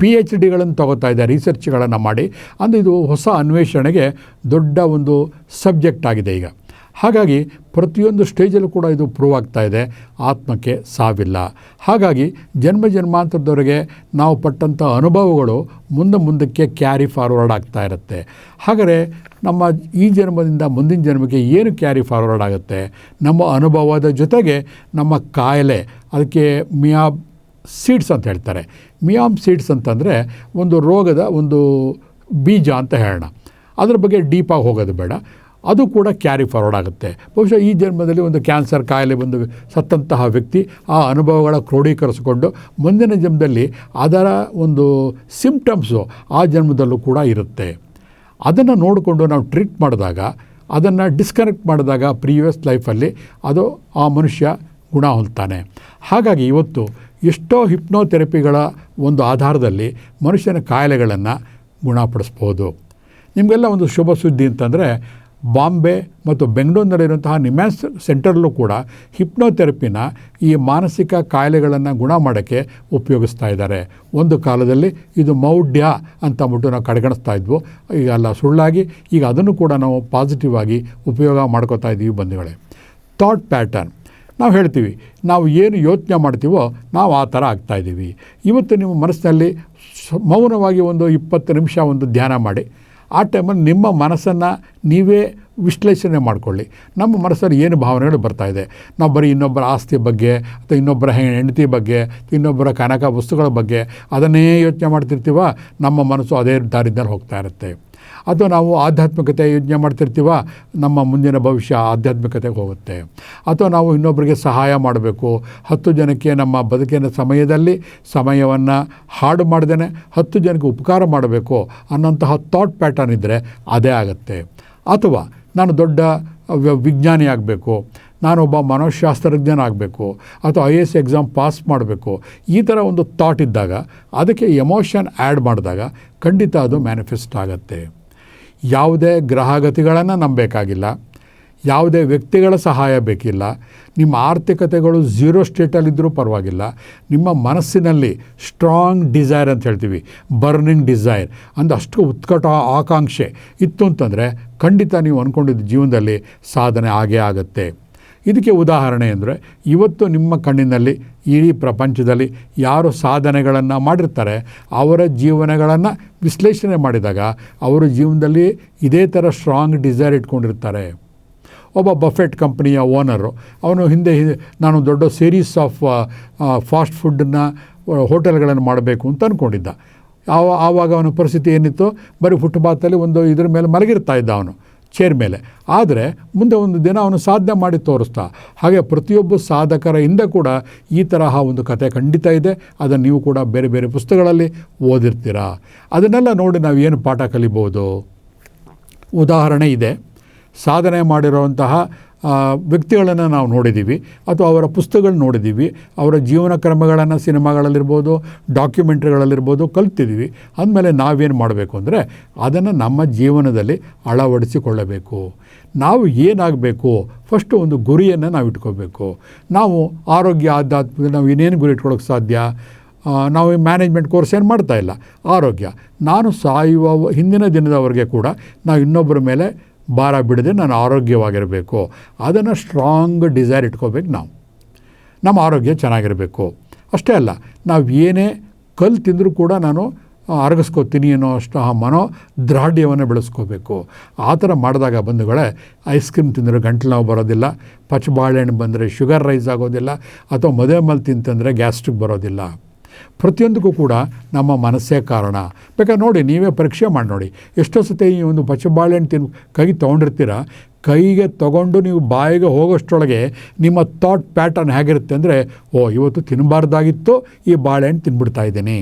ಪಿ ಎಚ್ ಡಿಗಳನ್ನು ತಗೋತಾ ಇದ್ದಾರೆ ರಿಸರ್ಚ್ಗಳನ್ನು ಮಾಡಿ. ಅಂದರೆ ಇದು ಹೊಸ ಅನ್ವೇಷಣೆಗೆ ದೊಡ್ಡ ಒಂದು ಸಬ್ಜೆಕ್ಟ್ ಆಗಿದೆ ಈಗ. ಹಾಗಾಗಿ ಪ್ರತಿಯೊಂದು ಸ್ಟೇಜಲ್ಲೂ ಕೂಡ ಇದು ಪ್ರೂವ್ ಆಗ್ತಾ ಇದೆ. ಆತ್ಮಕ್ಕೆ ಸಾವಿಲ್ಲ. ಹಾಗಾಗಿ ಜನ್ಮ ಜನ್ಮಾಂತರದವರೆಗೆ ನಾವು ಪಟ್ಟಂಥ ಅನುಭವಗಳು ಮುಂದೆ ಮುಂದಕ್ಕೆ ಕ್ಯಾರಿ ಫಾರ್ವರ್ಡ್ ಆಗ್ತಾ ಇರುತ್ತೆ. ಹಾಗಾದರೆ ನಮ್ಮ ಈ ಜನ್ಮದಿಂದ ಮುಂದಿನ ಜನ್ಮಕ್ಕೆ ಏನು ಕ್ಯಾರಿ ಫಾರ್ವರ್ಡ್ ಆಗುತ್ತೆ? ನಮ್ಮ ಅನುಭವದ ಜೊತೆಗೆ ನಮ್ಮ ಕಾಯಿಲೆ, ಅದಕ್ಕೆ ಮಿಯಾ ಸೀಡ್ಸ್ ಅಂತ ಹೇಳ್ತಾರೆ. ಮಿಯಾಮ್ ಸೀಡ್ಸ್ ಅಂತಂದರೆ ಒಂದು ರೋಗದ ಒಂದು ಬೀಜ ಅಂತ ಹೇಳೋಣ. ಅದ್ರ ಬಗ್ಗೆ ಡೀಪಾಗಿ ಹೋಗೋದು ಬೇಡ. ಅದು ಕೂಡ ಕ್ಯಾರಿ ಫಾರ್ವರ್ಡ್ ಆಗುತ್ತೆ. ಬಹುಶಃ ಈ ಜನ್ಮದಲ್ಲಿ ಒಂದು ಕ್ಯಾನ್ಸರ್ ಕಾಯಿಲೆ ಬಂದು ಸತ್ತಂತಹ ವ್ಯಕ್ತಿ ಆ ಅನುಭವಗಳ ಕ್ರೋಢೀಕರಿಸಿಕೊಂಡು ಮುಂದಿನ ಜನ್ಮದಲ್ಲಿ ಅದರ ಒಂದು ಸಿಂಪ್ಟಮ್ಸು ಆ ಜನ್ಮದಲ್ಲೂ ಕೂಡ ಇರುತ್ತೆ. ಅದನ್ನು ನೋಡಿಕೊಂಡು ನಾವು ಟ್ರೀಟ್ ಮಾಡಿದಾಗ, ಅದನ್ನು ಡಿಸ್ಕನೆಕ್ಟ್ ಮಾಡಿದಾಗ ಪ್ರೀವಿಯಸ್ ಲೈಫಲ್ಲಿ ಅದು ಆ ಮನುಷ್ಯ ಗುಣ ಹೊಲ್ತಾನೆ ಹಾಗಾಗಿ ಇವತ್ತು ಎಷ್ಟೋ ಹಿಪ್ನೋಥೆರಪಿಗಳ ಒಂದು ಆಧಾರದಲ್ಲಿ ಮನುಷ್ಯನ ಕಾಯಿಲೆಗಳನ್ನು ಗುಣಪಡಿಸ್ಬೋದು. ನಿಮಗೆಲ್ಲ ಒಂದು ಶುಭ ಸುದ್ದಿ ಅಂತಂದರೆ ಬಾಂಬೆ ಮತ್ತು ಬೆಂಗಳೂರಿನಲ್ಲಿರುವಂತಹ ನಿಮ್ಯಾನ್ಸ್ ಸೆಂಟರ್ಲ್ಲೂ ಕೂಡ ಹಿಪ್ನೋಥೆರಪಿನ ಈ ಮಾನಸಿಕ ಕಾಯಿಲೆಗಳನ್ನು ಗುಣ ಮಾಡೋಕ್ಕೆ ಉಪಯೋಗಿಸ್ತಾ ಇದ್ದಾರೆ. ಒಂದು ಕಾಲದಲ್ಲಿ ಇದು ಮೌಢ್ಯ ಅಂತ ಅಂದ್ಬಿಟ್ಟು ನಾವು ಕಡೆಗಣಿಸ್ತಾ ಇದ್ವು. ಈಗ ಅಲ್ಲ, ಸುಳ್ಳಾಗಿ ಈಗ ಅದನ್ನು ಕೂಡ ನಾವು ಪಾಸಿಟಿವ್ ಆಗಿ ಉಪಯೋಗ ಮಾಡ್ಕೋತಾ ಇದ್ದೀವಿ ಬಂಧುಗಳೇ. ಥಾಟ್ ಪ್ಯಾಟರ್ನ್ ನಾವು ಹೇಳ್ತೀವಿ, ನಾವು ಏನು ಯೋಚನೆ ಮಾಡ್ತೀವೋ ನಾವು ಆ ಥರ ಆಗ್ತಾಯಿದ್ದೀವಿ ಇವತ್ತು ನಿಮ್ಮ ಮನಸ್ಸಿನಲ್ಲಿ ಮೌನವಾಗಿ ಒಂದು ಇಪ್ಪತ್ತು ನಿಮಿಷ ಒಂದು ಧ್ಯಾನ ಮಾಡಿ. ಆ ಟೈಮಲ್ಲಿ ನಿಮ್ಮ ಮನಸ್ಸನ್ನು ನೀವೇ ವಿಶ್ಲೇಷಣೆ ಮಾಡಿಕೊಳ್ಳಿ. ನಮ್ಮ ಮನಸ್ಸಲ್ಲಿ ಏನು ಭಾವನೆಗಳು ಬರ್ತಾಯಿದೆ ನಾವು ಬರೀ ಇನ್ನೊಬ್ಬರ ಆಸ್ತಿ ಬಗ್ಗೆ ಅಥವಾ ಇನ್ನೊಬ್ಬರ ಹೆಂಡತಿ ಬಗ್ಗೆ, ಇನ್ನೊಬ್ಬರ ಕನಕ ವಸ್ತುಗಳ ಬಗ್ಗೆ ಅದನ್ನೇ ಯೋಚನೆ ಮಾಡ್ತಿರ್ತೀವ? ನಮ್ಮ ಮನಸ್ಸು ಅದೇ ದಾರಿದಲ್ಲಿ ಹೋಗ್ತಾ ಇರುತ್ತೆ. ಅಥವಾ ನಾವು ಆಧ್ಯಾತ್ಮಿಕತೆ ಯೋಚನೆ ಮಾಡ್ತಿರ್ತೀವ, ನಮ್ಮ ಮುಂದಿನ ಭವಿಷ್ಯ ಆಧ್ಯಾತ್ಮಿಕತೆಗೆ ಹೋಗುತ್ತೆ. ಅಥವಾ ನಾವು ಇನ್ನೊಬ್ಬರಿಗೆ ಸಹಾಯ ಮಾಡಬೇಕು. ಹತ್ತು ಜನಕ್ಕೆ ನಮ್ಮ ಬದುಕಿನ ಸಮಯದಲ್ಲಿ ಸಮಯವನ್ನು ಹಾಡು ಮಾಡ್ದೇ ಹತ್ತು ಜನಕ್ಕೆ ಉಪಕಾರ ಮಾಡಬೇಕು ಅನ್ನೋಂತಹ ಥಾಟ್ ಪ್ಯಾಟರ್ನ್ ಇದ್ದರೆ ಅದೇ ಆಗುತ್ತೆ. ಅಥವಾ ನಾನು ದೊಡ್ಡ ವಿಜ್ಞಾನಿ ಆಗಬೇಕು, ನಾನೊಬ್ಬ ಮನೋಶಾಸ್ತ್ರಜ್ಞನಾಗಬೇಕು, ಅಥವಾ I A S exam pass ಮಾಡಬೇಕು, ಈ ಥರ ಒಂದು ಥಾಟ್ ಇದ್ದಾಗ, ಅದಕ್ಕೆ ಎಮೋಷನ್ ಆ್ಯಡ್ ಮಾಡಿದಾಗ ಖಂಡಿತ ಅದು ಮ್ಯಾನಿಫೆಸ್ಟ್ ಆಗುತ್ತೆ. ಯಾವುದೇ ಗ್ರಹಗತಿಗಳನ್ನು ನಂಬಬೇಕಾಗಿಲ್ಲ. ಯಾವುದೇ ವ್ಯಕ್ತಿಗಳ ಸಹಾಯ ಬೇಕಿಲ್ಲ. ನಿಮ್ಮ ಆರ್ಥಿಕತೆಗಳು ಝೀರೋ ಸ್ಟೇಟಲ್ಲಿದ್ದರೂ ಪರವಾಗಿಲ್ಲ. ನಿಮ್ಮ ಮನಸ್ಸಿನಲ್ಲಿ ಸ್ಟ್ರಾಂಗ್ ಡಿಸೈರ್ ಅಂತ ಹೇಳ್ತೀವಿ. ಬರ್ನಿಂಗ್ ಡಿಸೈರ್ ಅಂದರೆ ಅಷ್ಟು ಉತ್ಕಟ ಆಕಾಂಕ್ಷೆ ಇತ್ತು ಅಂತಂದರೆ ಖಂಡಿತ ನೀವು ಅಂದ್ಕೊಂಡಿದ್ದ ಜೀವನದಲ್ಲಿ ಸಾಧನೆ ಆಗೇ ಆಗುತ್ತೆ. ಇದಕ್ಕೆ ಉದಾಹರಣೆ ಅಂದರೆ ಇವತ್ತು ನಿಮ್ಮ ಕಣ್ಣಿನಲ್ಲಿ ಇಡೀ ಪ್ರಪಂಚದಲ್ಲಿ ಯಾರು ಸಾಧನೆಗಳನ್ನು ಮಾಡಿರ್ತಾರೆ, ಅವರ ಜೀವನಗಳನ್ನು ವಿಶ್ಲೇಷಣೆ ಮಾಡಿದಾಗ ಅವರ ಜೀವನದಲ್ಲಿ ಇದೇ ಥರ ಸ್ಟ್ರಾಂಗ್ ಡಿಸೈರ್ ಇಟ್ಕೊಂಡಿರ್ತಾರೆ. ಒಬ್ಬ ಬಫೆಟ್ ಕಂಪ್ನಿಯ ಓನರು ಅವನು ಹಿಂದೆ ನಾನು ದೊಡ್ಡ ಸೀರೀಸ್ ಆಫ್ ಫಾಸ್ಟ್ ಫುಡ್ಡನ್ನ ಹೋಟೆಲ್ಗಳನ್ನು ಮಾಡಬೇಕು ಅಂತ ಅಂದ್ಕೊಂಡಿದ್ದ ಆವ, ಆವಾಗ ಅವನ ಪರಿಸ್ಥಿತಿ ಏನಿತ್ತು? ಬರೀ ಫುಟ್ಪಾತಲ್ಲಿ ಒಂದು ಇದ್ರ ಮೇಲೆ ಮಲಗಿರ್ತಾ ಇದ್ದ ಅವನು. ಚೇರ್ ಮೇಲೆ. ಆದರೆ ಮುಂದೆ ಒಂದು ದಿನ ಅವನು ಸಾಧನೆ ಮಾಡಿ ತೋರಿಸ್ತಾ, ಹಾಗೆ ಪ್ರತಿಯೊಬ್ಬ ಸಾಧಕರ ಹಿಂದೆ ಕೂಡ ಈ ತರಹ ಒಂದು ಕತೆ ಖಂಡಿತ ಇದೆ. ಅದನ್ನು ನೀವು ಕೂಡ ಬೇರೆ ಬೇರೆ ಪುಸ್ತಕಗಳಲ್ಲಿ ಓದಿರ್ತೀರ. ಅದನ್ನೆಲ್ಲ ನೋಡಿ ನಾವು ಏನು ಪಾಠ ಕಲಿಬೋದು? ಉದಾಹರಣೆ ಇದೆ. ಸಾಧನೆ ಮಾಡಿರುವಂತಹ ವ್ಯಕ್ತಿಗಳನ್ನು ನಾವು ನೋಡಿದ್ದೀವಿ ಅಥವಾ ಅವರ ಪುಸ್ತಕಗಳು ನೋಡಿದ್ದೀವಿ ಅವರ ಜೀವನ ಕ್ರಮಗಳನ್ನು ಸಿನಿಮಾಗಳಲ್ಲಿರ್ಬೋದು, ಡಾಕ್ಯುಮೆಂಟ್ರಿಗಳಲ್ಲಿರ್ಬೋದು ಕಲ್ತಿದ್ದೀವಿ ಅಂದಮೇಲೆ ನಾವೇನು ಮಾಡಬೇಕು ಅಂದರೆ ಅದನ್ನು ನಮ್ಮ ಜೀವನದಲ್ಲಿ ಅಳವಡಿಸಿಕೊಳ್ಳಬೇಕು. ನಾವು ಏನಾಗಬೇಕು? ಫಸ್ಟು ಒಂದು ಗುರಿಯನ್ನು ನಾವು ಇಟ್ಕೋಬೇಕು. ನಾವು ಆರೋಗ್ಯ ಆಧ್ಯಾತ್ಮದಲ್ಲಿ ನಾವು ಇನ್ನೇನು ಗುರಿ ಇಟ್ಕೊಳ್ಳೋಕೆ ಸಾಧ್ಯ? ನಾವು ಮ್ಯಾನೇಜ್ಮೆಂಟ್ ಕೋರ್ಸ್ ಏನು ಮಾಡ್ತಾ ಇಲ್ಲ? ಆರೋಗ್ಯ. ನಾನು ಸಾಯುವ ಹಿಂದಿನ ದಿನದವರೆಗೆ ಕೂಡ ನಾವು ಇನ್ನೊಬ್ಬರ ಮೇಲೆ ಭಾರ ಬಿಡದೆ ನಾನು ಆರೋಗ್ಯವಾಗಿರಬೇಕು. ಅದನ್ನು ಸ್ಟ್ರಾಂಗ್ ಡಿಸೈರ್ ಇಟ್ಕೋಬೇಕು ನಾವು. ನಮ್ಮ ಆರೋಗ್ಯ ಚೆನ್ನಾಗಿರಬೇಕು. ಅಷ್ಟೇ ಅಲ್ಲ, ನಾವು ಏನೇ ಕಲ್ಲು ತಿಂದರೂ ಕೂಡ ನಾನು ಅರಗಿಸ್ಕೋತೀನಿ ಅನ್ನೋ ಅಷ್ಟು ಆ ಮನೋ ದ್ರಾಢ್ಯವನ್ನು ಬೆಳೆಸ್ಕೋಬೇಕು. ಆ ಥರ ಮಾಡಿದಾಗ ಬಂಧುಗಳೇ ಐಸ್ ಕ್ರೀಮ್ ತಿಂದರೆ ಗಂಟಲು ನಾವು ಬರೋದಿಲ್ಲ ಪಚ್ಚ ಬಾಳೆಹಣ್ಣು ಬಂದರೆ ಶುಗರ್ ರೈಸ್ ಆಗೋದಿಲ್ಲ, ಅಥವಾ ಮದುವೆ ಮೇಲೆ ತಿಂತಂದರೆ ಗ್ಯಾಸ್ಟ್ರಿಕ್ ಬರೋದಿಲ್ಲ. ಪ್ರತಿಯೊಂದಕ್ಕೂ ಕೂಡ ನಮ್ಮ ಮನಸ್ಸೇ ಕಾರಣ. ಬೇಕಾದ್ರೆ ನೋಡಿ, ನೀವೇ ಪರೀಕ್ಷೆ ಮಾಡಿ ನೋಡಿ. ಎಷ್ಟೋ ಸತಿ ಈ ಒಂದು ಪಚ್ಚ ಬಾಳೆಹಣ್ಣು ತಿನ್ ಕೈಗೆ ತೊಗೊಂಡಿರ್ತೀರ? ಕೈಗೆ ತಗೊಂಡು ನೀವು ಬಾಯಿಗೆ ಹೋಗೋಷ್ಟರೊಳಗೆ ನಿಮ್ಮ ಥಾಟ್ ಪ್ಯಾಟರ್ನ್ ಹೇಗಿರುತ್ತೆ ಅಂದರೆ, ಓ, ಇವತ್ತು ತಿನ್ನಬಾರ್ದಾಗಿತ್ತು ಈ ಬಾಳೆಹಣ್ಣು ತಿನ್ಬಿಡ್ತಾ ಇದ್ದೀನಿ.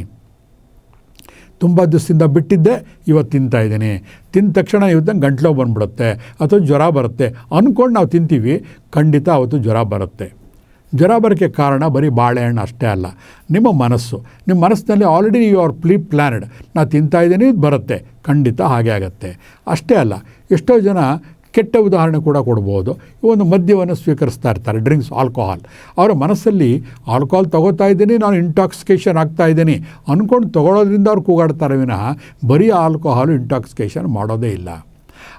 ತುಂಬ ದಿವಸದಿಂದ ಬಿಟ್ಟಿದ್ದೆ, ಇವತ್ತು ತಿಂತಾ ಇದ್ದೀನಿ. ತಿಂದ ತಕ್ಷಣ ಇವತ್ತು ಗಂಟ್ಲು ಬಂದ್ಬಿಡುತ್ತೆ, ಅಥವಾ ಜ್ವರ ಬರುತ್ತೆ. ಅಂದ್ಕೊಂಡು ನಾವು ತಿಂತೀವಿ, ಖಂಡಿತ ಅವತ್ತು ಜ್ವರ ಬರುತ್ತೆ. ಜ್ವರ ಬರೋಕ್ಕೆ ಕಾರಣ ಬರೀ ಬಾಳೆಹಣ್ಣು ಅಷ್ಟೇ ಅಲ್ಲ, ನಿಮ್ಮ ಮನಸ್ಸು. ನಿಮ್ಮ ಮನಸ್ಸಿನಲ್ಲಿ already you are plea planned ನಾನು ತಿಂತಾ ಇದ್ದೀನಿ, ಇದು ಬರುತ್ತೆ. ಖಂಡಿತ ಹಾಗೆ ಆಗುತ್ತೆ. ಅಷ್ಟೇ ಅಲ್ಲ, ಎಷ್ಟೋ ಜನ ಕೆಟ್ಟ ಉದಾಹರಣೆ ಕೂಡ ಕೊಡ್ಬೋದು. ಒಂದು ಮದ್ಯವನ್ನು ಸ್ವೀಕರಿಸ್ತಾ ಇರ್ತಾರೆ ಡ್ರಿಂಕ್ಸ್ ಆಲ್ಕೋಹಾಲ್ ಅವರ ಮನಸ್ಸಲ್ಲಿ ಆಲ್ಕೋಹಾಲ್ ತೊಗೋತಾ ಇದ್ದೀನಿ, ನಾನು ಇಂಟಾಕ್ಸಿಕೇಷನ್ ಆಗ್ತಾ ಇದ್ದೀನಿ. ಅಂದ್ಕೊಂಡು ತೊಗೊಳೋದ್ರಿಂದ ಅವ್ರು ಕೂಗಾಡ್ತಾರೆ ವಿನಃ, ಬರೀ ಆಲ್ಕೋಹಾಲು ಇಂಟಾಕ್ಸಿಕೇಷನ್ ಮಾಡೋದೇ ಇಲ್ಲ.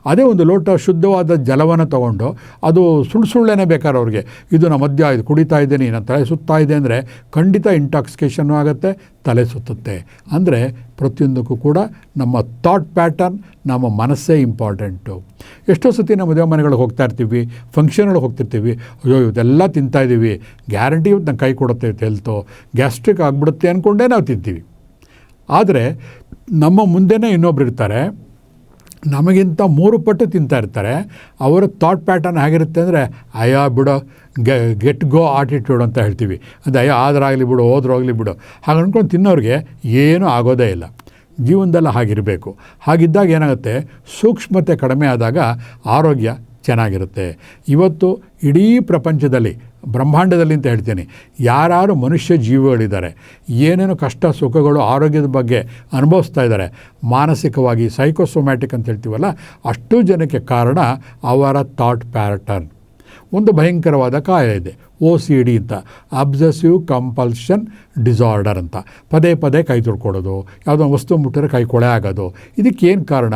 ಅದೇ ಒಂದು ಲೋಟ ಶುದ್ಧವಾದ ಜಲವನ್ನು ತಗೊಂಡು ಅದು ಸುಳ್ಳು ಸುಳ್ಳೇನೆ ಬೇಕಾದ್ರೆ ಅವ್ರಿಗೆ. ಇದು ನಮ್ಮ ಮದ್ಯ ಇದು ಕುಡಿತಾ ಇದ್ದೀನಿ ನಾನು ತಲೆ ಸುತ್ತಾ ಇದೆ ಅಂದರೆ ಖಂಡಿತ ಇಂಟಾಕ್ಸಿಕೇಷನ್ನು ಆಗುತ್ತೆ, ತಲೆ ಸುತ್ತುತ್ತೆ. ಅಂದರೆ ಪ್ರತಿಯೊಂದಕ್ಕೂ ಕೂಡ ನಮ್ಮ ಥಾಟ್ ಪ್ಯಾಟರ್ನ್ ನಮ್ಮ ಮನಸ್ಸೇ ಇಂಪಾರ್ಟೆಂಟು ಎಷ್ಟೋ ಸತಿ ನಮ್ಮ ಮದುವೆ ಮನೆಗಳಿಗೆ ಹೋಗ್ತಾ ಇರ್ತೀವಿ ಫಂಕ್ಷನ್ಗಳಿಗೆ ಹೋಗ್ತಿರ್ತೀವಿ, ಅಯ್ಯೋ ಇದೆಲ್ಲ ತಿಂತಾ ಇದ್ದೀವಿ ಗ್ಯಾರಂಟಿ ಇವತ್ತು ನಂಗೆ ಕೈ ಕೊಡುತ್ತೆ ಇವತ್ತು ಹೆಲ್ತು ಗ್ಯಾಸ್ಟ್ರಿಕ್ ಆಗಿಬಿಡುತ್ತೆ ಅಂದ್ಕೊಂಡೇ ನಾವು ತಿಂತೀವಿ. ಆದರೆ ನಮ್ಮ ಮುಂದೆನೇ ಇನ್ನೊಬ್ರು ಇರ್ತಾರೆ ನಮಗಿಂತ ಮೂರು ಪಟ್ಟು ತಿಂತಾ ಇರ್ತಾರೆ. ಅವರ ಥಾಟ್ ಪ್ಯಾಟರ್ನ್ ಆಗಿರುತ್ತೆ ಅಂದರೆ, ಅಯ್ಯ ಬಿಡೋ ಗೆಟ್ ಗೋ ಆಟಿಟ್ಯೂಡ್ ಅಂತ ಹೇಳ್ತೀವಿ. ಅದು ಅಯ್ಯೋ ಆದ್ರಾಗಲಿ ಬಿಡು ಹೋದ್ರಾಗಲಿ ಬಿಡು. ಹಾಗೆ ಅಂದ್ಕೊಂಡು ತಿನ್ನೋರಿಗೆ ಏನೂ ಆಗೋದೇ ಇಲ್ಲ. ಜೀವನದಲ್ಲ ಹಾಗಿರಬೇಕು. ಹಾಗಿದ್ದಾಗ ಏನಾಗುತ್ತೆ? ಸೂಕ್ಷ್ಮತೆ ಕಡಿಮೆ ಆದಾಗ ಆರೋಗ್ಯ ಚೆನ್ನಾಗಿರುತ್ತೆ. ಇವತ್ತು ಇಡೀ ಪ್ರಪಂಚದಲ್ಲಿ ಬ್ರಹ್ಮಾಂಡದಲ್ಲಿ ಅಂತ ಹೇಳ್ತೀನಿ. ಯಾರು ಮನುಷ್ಯ ಜೀವಿಗಳಿದ್ದಾರೆ, ಏನೇನು ಕಷ್ಟ ಸುಖಗಳು ಆರೋಗ್ಯದ ಬಗ್ಗೆ ಅನುಭವಿಸ್ತಾ ಇದ್ದಾರೆ, ಮಾನಸಿಕವಾಗಿ ಸೈಕೋಸೊಮ್ಯಾಟಿಕ್ ಅಂತ ಹೇಳ್ತೀವಲ್ಲ, ಅಷ್ಟು ಜನಕ್ಕೆ ಕಾರಣ ಅವರ ಥಾಟ್ ಪ್ಯಾಟರ್ನ್ ಒಂದು ಭಯಂಕರವಾದ ಕಾಯ ಇದೆ ಓ ಸಿ ಡಿ ಅಂತ ಅಬ್ಸೆಸಿವ್ ಕಂಪಲ್ಷನ್ ಡಿಸಾರ್ಡರ್ ಅಂತ. ಪದೇ ಪದೇ ಕೈ ತೊಳ್ಕೊಡೋದು ಯಾವುದೋ ವಸ್ತು ಮುಟ್ಟಿದ್ರೆ ಕೈ ಕೊಳೆ ಆಗೋದು. ಇದಕ್ಕೇನು ಕಾರಣ?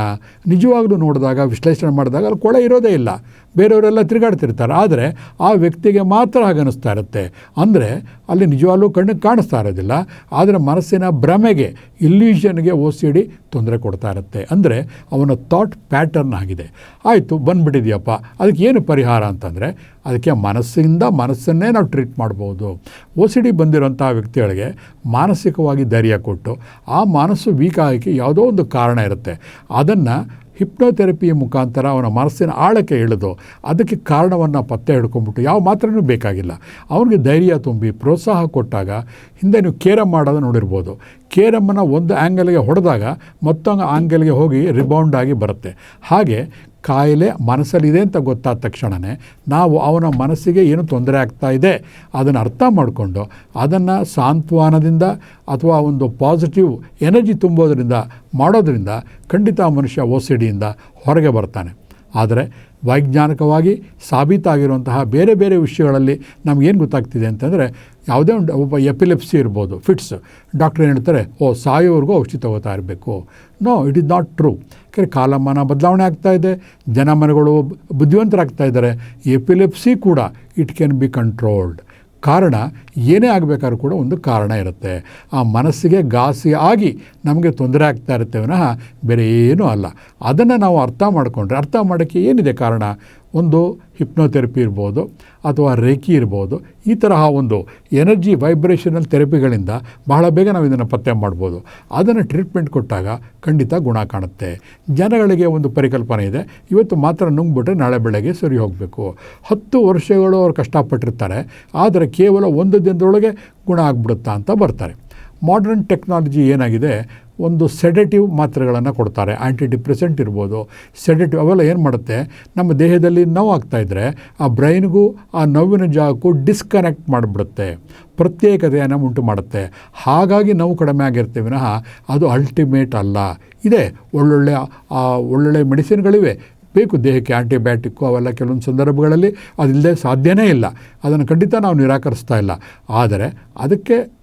ನಿಜವಾಗ್ಲೂ ನೋಡಿದಾಗ, ವಿಶ್ಲೇಷಣೆ ಮಾಡಿದಾಗ ಅಲ್ಲಿ ಕೊಳೆ ಇರೋದೇ ಇಲ್ಲ. ಬೇರೆಯವರೆಲ್ಲ ತಿರುಗಾಡ್ತಿರ್ತಾರೆ. ಆದರೆ ಆ ವ್ಯಕ್ತಿಗೆ ಮಾತ್ರ ಹಾಗನ್ನಿಸ್ತಾ ಇರುತ್ತೆ. ಅಂದರೆ ಅಲ್ಲಿ ನಿಜವಾಗ್ಲೂ ಕಣ್ಣಿಗೆ ಕಾಣಿಸ್ತಾ ಇರೋದಿಲ್ಲ. ಆದರೆ ಮನಸ್ಸಿನ ಭ್ರಮೆಗೆ ಇಲ್ಯೂಷನ್ಗೆ ಓ ಸಿ ಡಿ ತೊಂದರೆ ಕೊಡ್ತಾ ಇರುತ್ತೆ. ಅಂದರೆ ಅವನ ಥಾಟ್ ಪ್ಯಾಟರ್ನ್ ಆಗಿದೆ. ಆಯಿತು, ಬಂದ್ಬಿಟ್ಟಿದೆಯಪ್ಪ. ಅದಕ್ಕೆ ಏನು ಪರಿಹಾರ ಅಂತಂದರೆ, ಅದಕ್ಕೆ ಮನಸ್ಸಿಂದ ಮನಸ್ಸನ್ನೇ ನಾವು ಟ್ರೀಟ್ ಮಾಡ್ಬೋದು. ಓ ಸಿ ಡಿ ಬಂದಿರೋಂಥ ವ್ಯಕ್ತಿಗಳಿಗೆ ಮಾನಸಿಕವಾಗಿ ಧೈರ್ಯ ಕೊಟ್ಟು, ಆ ಮನಸ್ಸು ವೀಕ್ ಆಗೋಕ್ಕೆ ಯಾವುದೋ ಒಂದು ಕಾರಣ ಇರುತ್ತೆ. ಅದನ್ನು ಹಿಪ್ನೋಥೆರಪಿಯ ಮುಖಾಂತರ ಅವನ ಮನಸ್ಸಿನ ಆಳಕ್ಕೆ ಇಳಿದು ಅದಕ್ಕೆ ಕಾರಣವನ್ನು ಪತ್ತೆ ಹಿಡ್ಕೊಂಬಿಟ್ಟು ಯಾವ ಮಾತ್ರನೂ ಬೇಕಾಗಿಲ್ಲ. ಅವನಿಗೆ ಧೈರ್ಯ ತುಂಬಿ ಪ್ರೋತ್ಸಾಹ ಕೊಟ್ಟಾಗ ಹಿಂದೆ ನೀವು ಕೇರಮ್ ಮಾಡೋದು ನೋಡಿರ್ಬೋದು. ಕೇರಮ್ಮನ್ನು ಒಂದು ಆ್ಯಂಗಲ್ಗೆ ಹೊಡೆದಾಗ ಮತ್ತೊಂದು ಆ್ಯಂಗಲ್ಗೆ ಹೋಗಿ ರಿಬೌಂಡ್ ಆಗಿ ಬರುತ್ತೆ. ಹಾಗೆ ಕಾಯಿಲೆ ಮನಸ್ಸಲ್ಲಿದೆ ಅಂತ ಗೊತ್ತಾದ ತಕ್ಷಣವೇ ನಾವು ಅವನ ಮನಸ್ಸಿಗೆ ಏನು ತೊಂದರೆ ಆಗ್ತಾ ಇದೆ ಅದನ್ನು ಅರ್ಥ ಮಾಡಿಕೊಂಡು ಅದನ್ನು ಸಾಂತ್ವನದಿಂದ ಅಥವಾ ಒಂದು ಪಾಸಿಟಿವ್ ಎನರ್ಜಿ ತುಂಬೋದರಿಂದ ಮಾಡೋದರಿಂದ ಖಂಡಿತ ಮನುಷ್ಯ ಓ ಸಿ ಹೊರಗೆ ಬರ್ತಾನೆ. ಆದರೆ ವೈಜ್ಞಾನಿಕವಾಗಿ ಸಾಬೀತಾಗಿರುವಂತಹ ಬೇರೆ ಬೇರೆ ವಿಷಯಗಳಲ್ಲಿ ನಮಗೇನು ಗೊತ್ತಾಗ್ತಿದೆ ಅಂತಂದರೆ ಯಾವುದೇ ಒಂದು ಒಬ್ಬ ಎಪಿಲೆಪ್ಸಿ ಇರ್ಬೋದು, ಫಿಟ್ಸ್. ಡಾಕ್ಟ್ರ್ ಏನು ಹೇಳ್ತಾರೆ, ಓ, ಸಾಯೋವರೆಗೂ ಔಷಧಿ ತಗೋತಾ ಇರಬೇಕು no, it is not true. ಯಾಕಂದರೆ ಕಾಲಮಾನ ಬದಲಾವಣೆ ಆಗ್ತಾ ಇದೆ, ಜನಮನಗಳು ಬುದ್ಧಿವಂತರಾಗ್ತಾ ಇದ್ದಾರೆ. ಎಪಿಲೆಪ್ಸಿ ಕೂಡ, ಇಟ್ ಕ್ಯಾನ್ ಬಿ ಕಂಟ್ರೋಲ್ಡ್. ಕಾರಣ ಏನೇ ಆಗಬೇಕಾದ್ರೂ ಕೂಡ ಒಂದು ಕಾರಣ ಇರುತ್ತೆ. ಆ ಮನಸ್ಸಿಗೆ ಘಾಸಿ ಆಗಿ ನಮಗೆ ತೊಂದರೆ ಆಗ್ತಾ ಇರುತ್ತೆ ವಿನಃ ಬೇರೆ ಏನೂ ಅಲ್ಲ. ಅದನ್ನು ನಾವು ಅರ್ಥ ಮಾಡಿಕೊಂಡ್ರೆ, ಅರ್ಥ ಮಾಡೋಕ್ಕೆ ಏನಿದೆ ಕಾರಣ? ಒಂದು ಹಿಪ್ನೋಥೆರಪಿ ಇರ್ಬೋದು ಅಥವಾ ರೇಖಿ ಇರ್ಬೋದು, ಈ ತರಹ ಒಂದು ಎನರ್ಜಿ ವೈಬ್ರೇಷನಲ್ ಥೆರಪಿಗಳಿಂದ ಬಹಳ ಬೇಗ ನಾವು ಇದನ್ನು ಪತ್ತೆ ಮಾಡ್ಬೋದು. ಅದನ್ನು ಟ್ರೀಟ್ಮೆಂಟ್ ಕೊಟ್ಟಾಗ ಖಂಡಿತ ಗುಣ ಕಾಣುತ್ತೆ. ಜನಗಳಿಗೆ ಒಂದು ಪರಿಕಲ್ಪನೆ ಇದೆ. ಇವತ್ತು ಮಾತ್ರ ನುಂಗ್ಬಿಟ್ರೆ ನಾಳೆ ಬೆಳಗ್ಗೆ ಸರಿ ಹೋಗಬೇಕು. ಹತ್ತು ವರ್ಷಗಳು ಅವ್ರು ಕಷ್ಟಪಟ್ಟಿರ್ತಾರೆ, ಆದರೆ ಕೇವಲ ಒಂದು ದಿನದೊಳಗೆ ಗುಣ ಆಗ್ಬಿಡುತ್ತಾ ಅಂತ ಬರ್ತಾರೆ. ಮಾಡ್ರನ್ ಟೆಕ್ನಾಲಜಿ ಏನಾಗಿದೆ? ಒಂದು ಸೆಡೆಟಿವ್ ಮಾತ್ರೆಗಳನ್ನು ಕೊಡ್ತಾರೆ. ಆ್ಯಂಟಿ ಡಿಪ್ರೆಸೆಂಟ್ ಇರ್ಬೋದು. ಸೆಡೆಟಿವ್ ಅವೆಲ್ಲ ಏನು ಮಾಡುತ್ತೆ? ನಮ್ಮ ದೇಹದಲ್ಲಿ ನೋವು ಆಗ್ತಾಯಿದ್ರೆ ಆ ಬ್ರೈನ್ಗೂ ಆ ನೋವಿನ ಜಾಗಕ್ಕೂ ಡಿಸ್ಕನೆಕ್ಟ್ ಮಾಡಿಬಿಡುತ್ತೆ. ಪ್ರತ್ಯೇಕತೆಯನ್ನು ಉಂಟು ಮಾಡುತ್ತೆ. ಹಾಗಾಗಿ ನೋವು ಕಡಿಮೆ ಆಗಿರ್ತೇವೆ ವಿನಃ ಅದು ಅಲ್ಟಿಮೇಟ್ ಅಲ್ಲ. ಇದೆ. ಒಳ್ಳೊಳ್ಳೆ ಒಳ್ಳೊಳ್ಳೆ ಮೆಡಿಸಿನ್ಗಳಿವೆ. ಬೇಕು ದೇಹಕ್ಕೆ ಆ್ಯಂಟಿಬಯೋಟಿಕ್ಕು ಅವೆಲ್ಲ ಕೆಲವೊಂದು ಸಂದರ್ಭಗಳಲ್ಲಿ ಅದಿಲ್ಲದೆ ಸಾಧ್ಯನೇ ಇಲ್ಲ. ಅದನ್ನು ಖಂಡಿತ ನಾವು ನಿರಾಕರಿಸ್ತಾ ಇಲ್ಲ. ಆದರೆ ಅದಕ್ಕೆ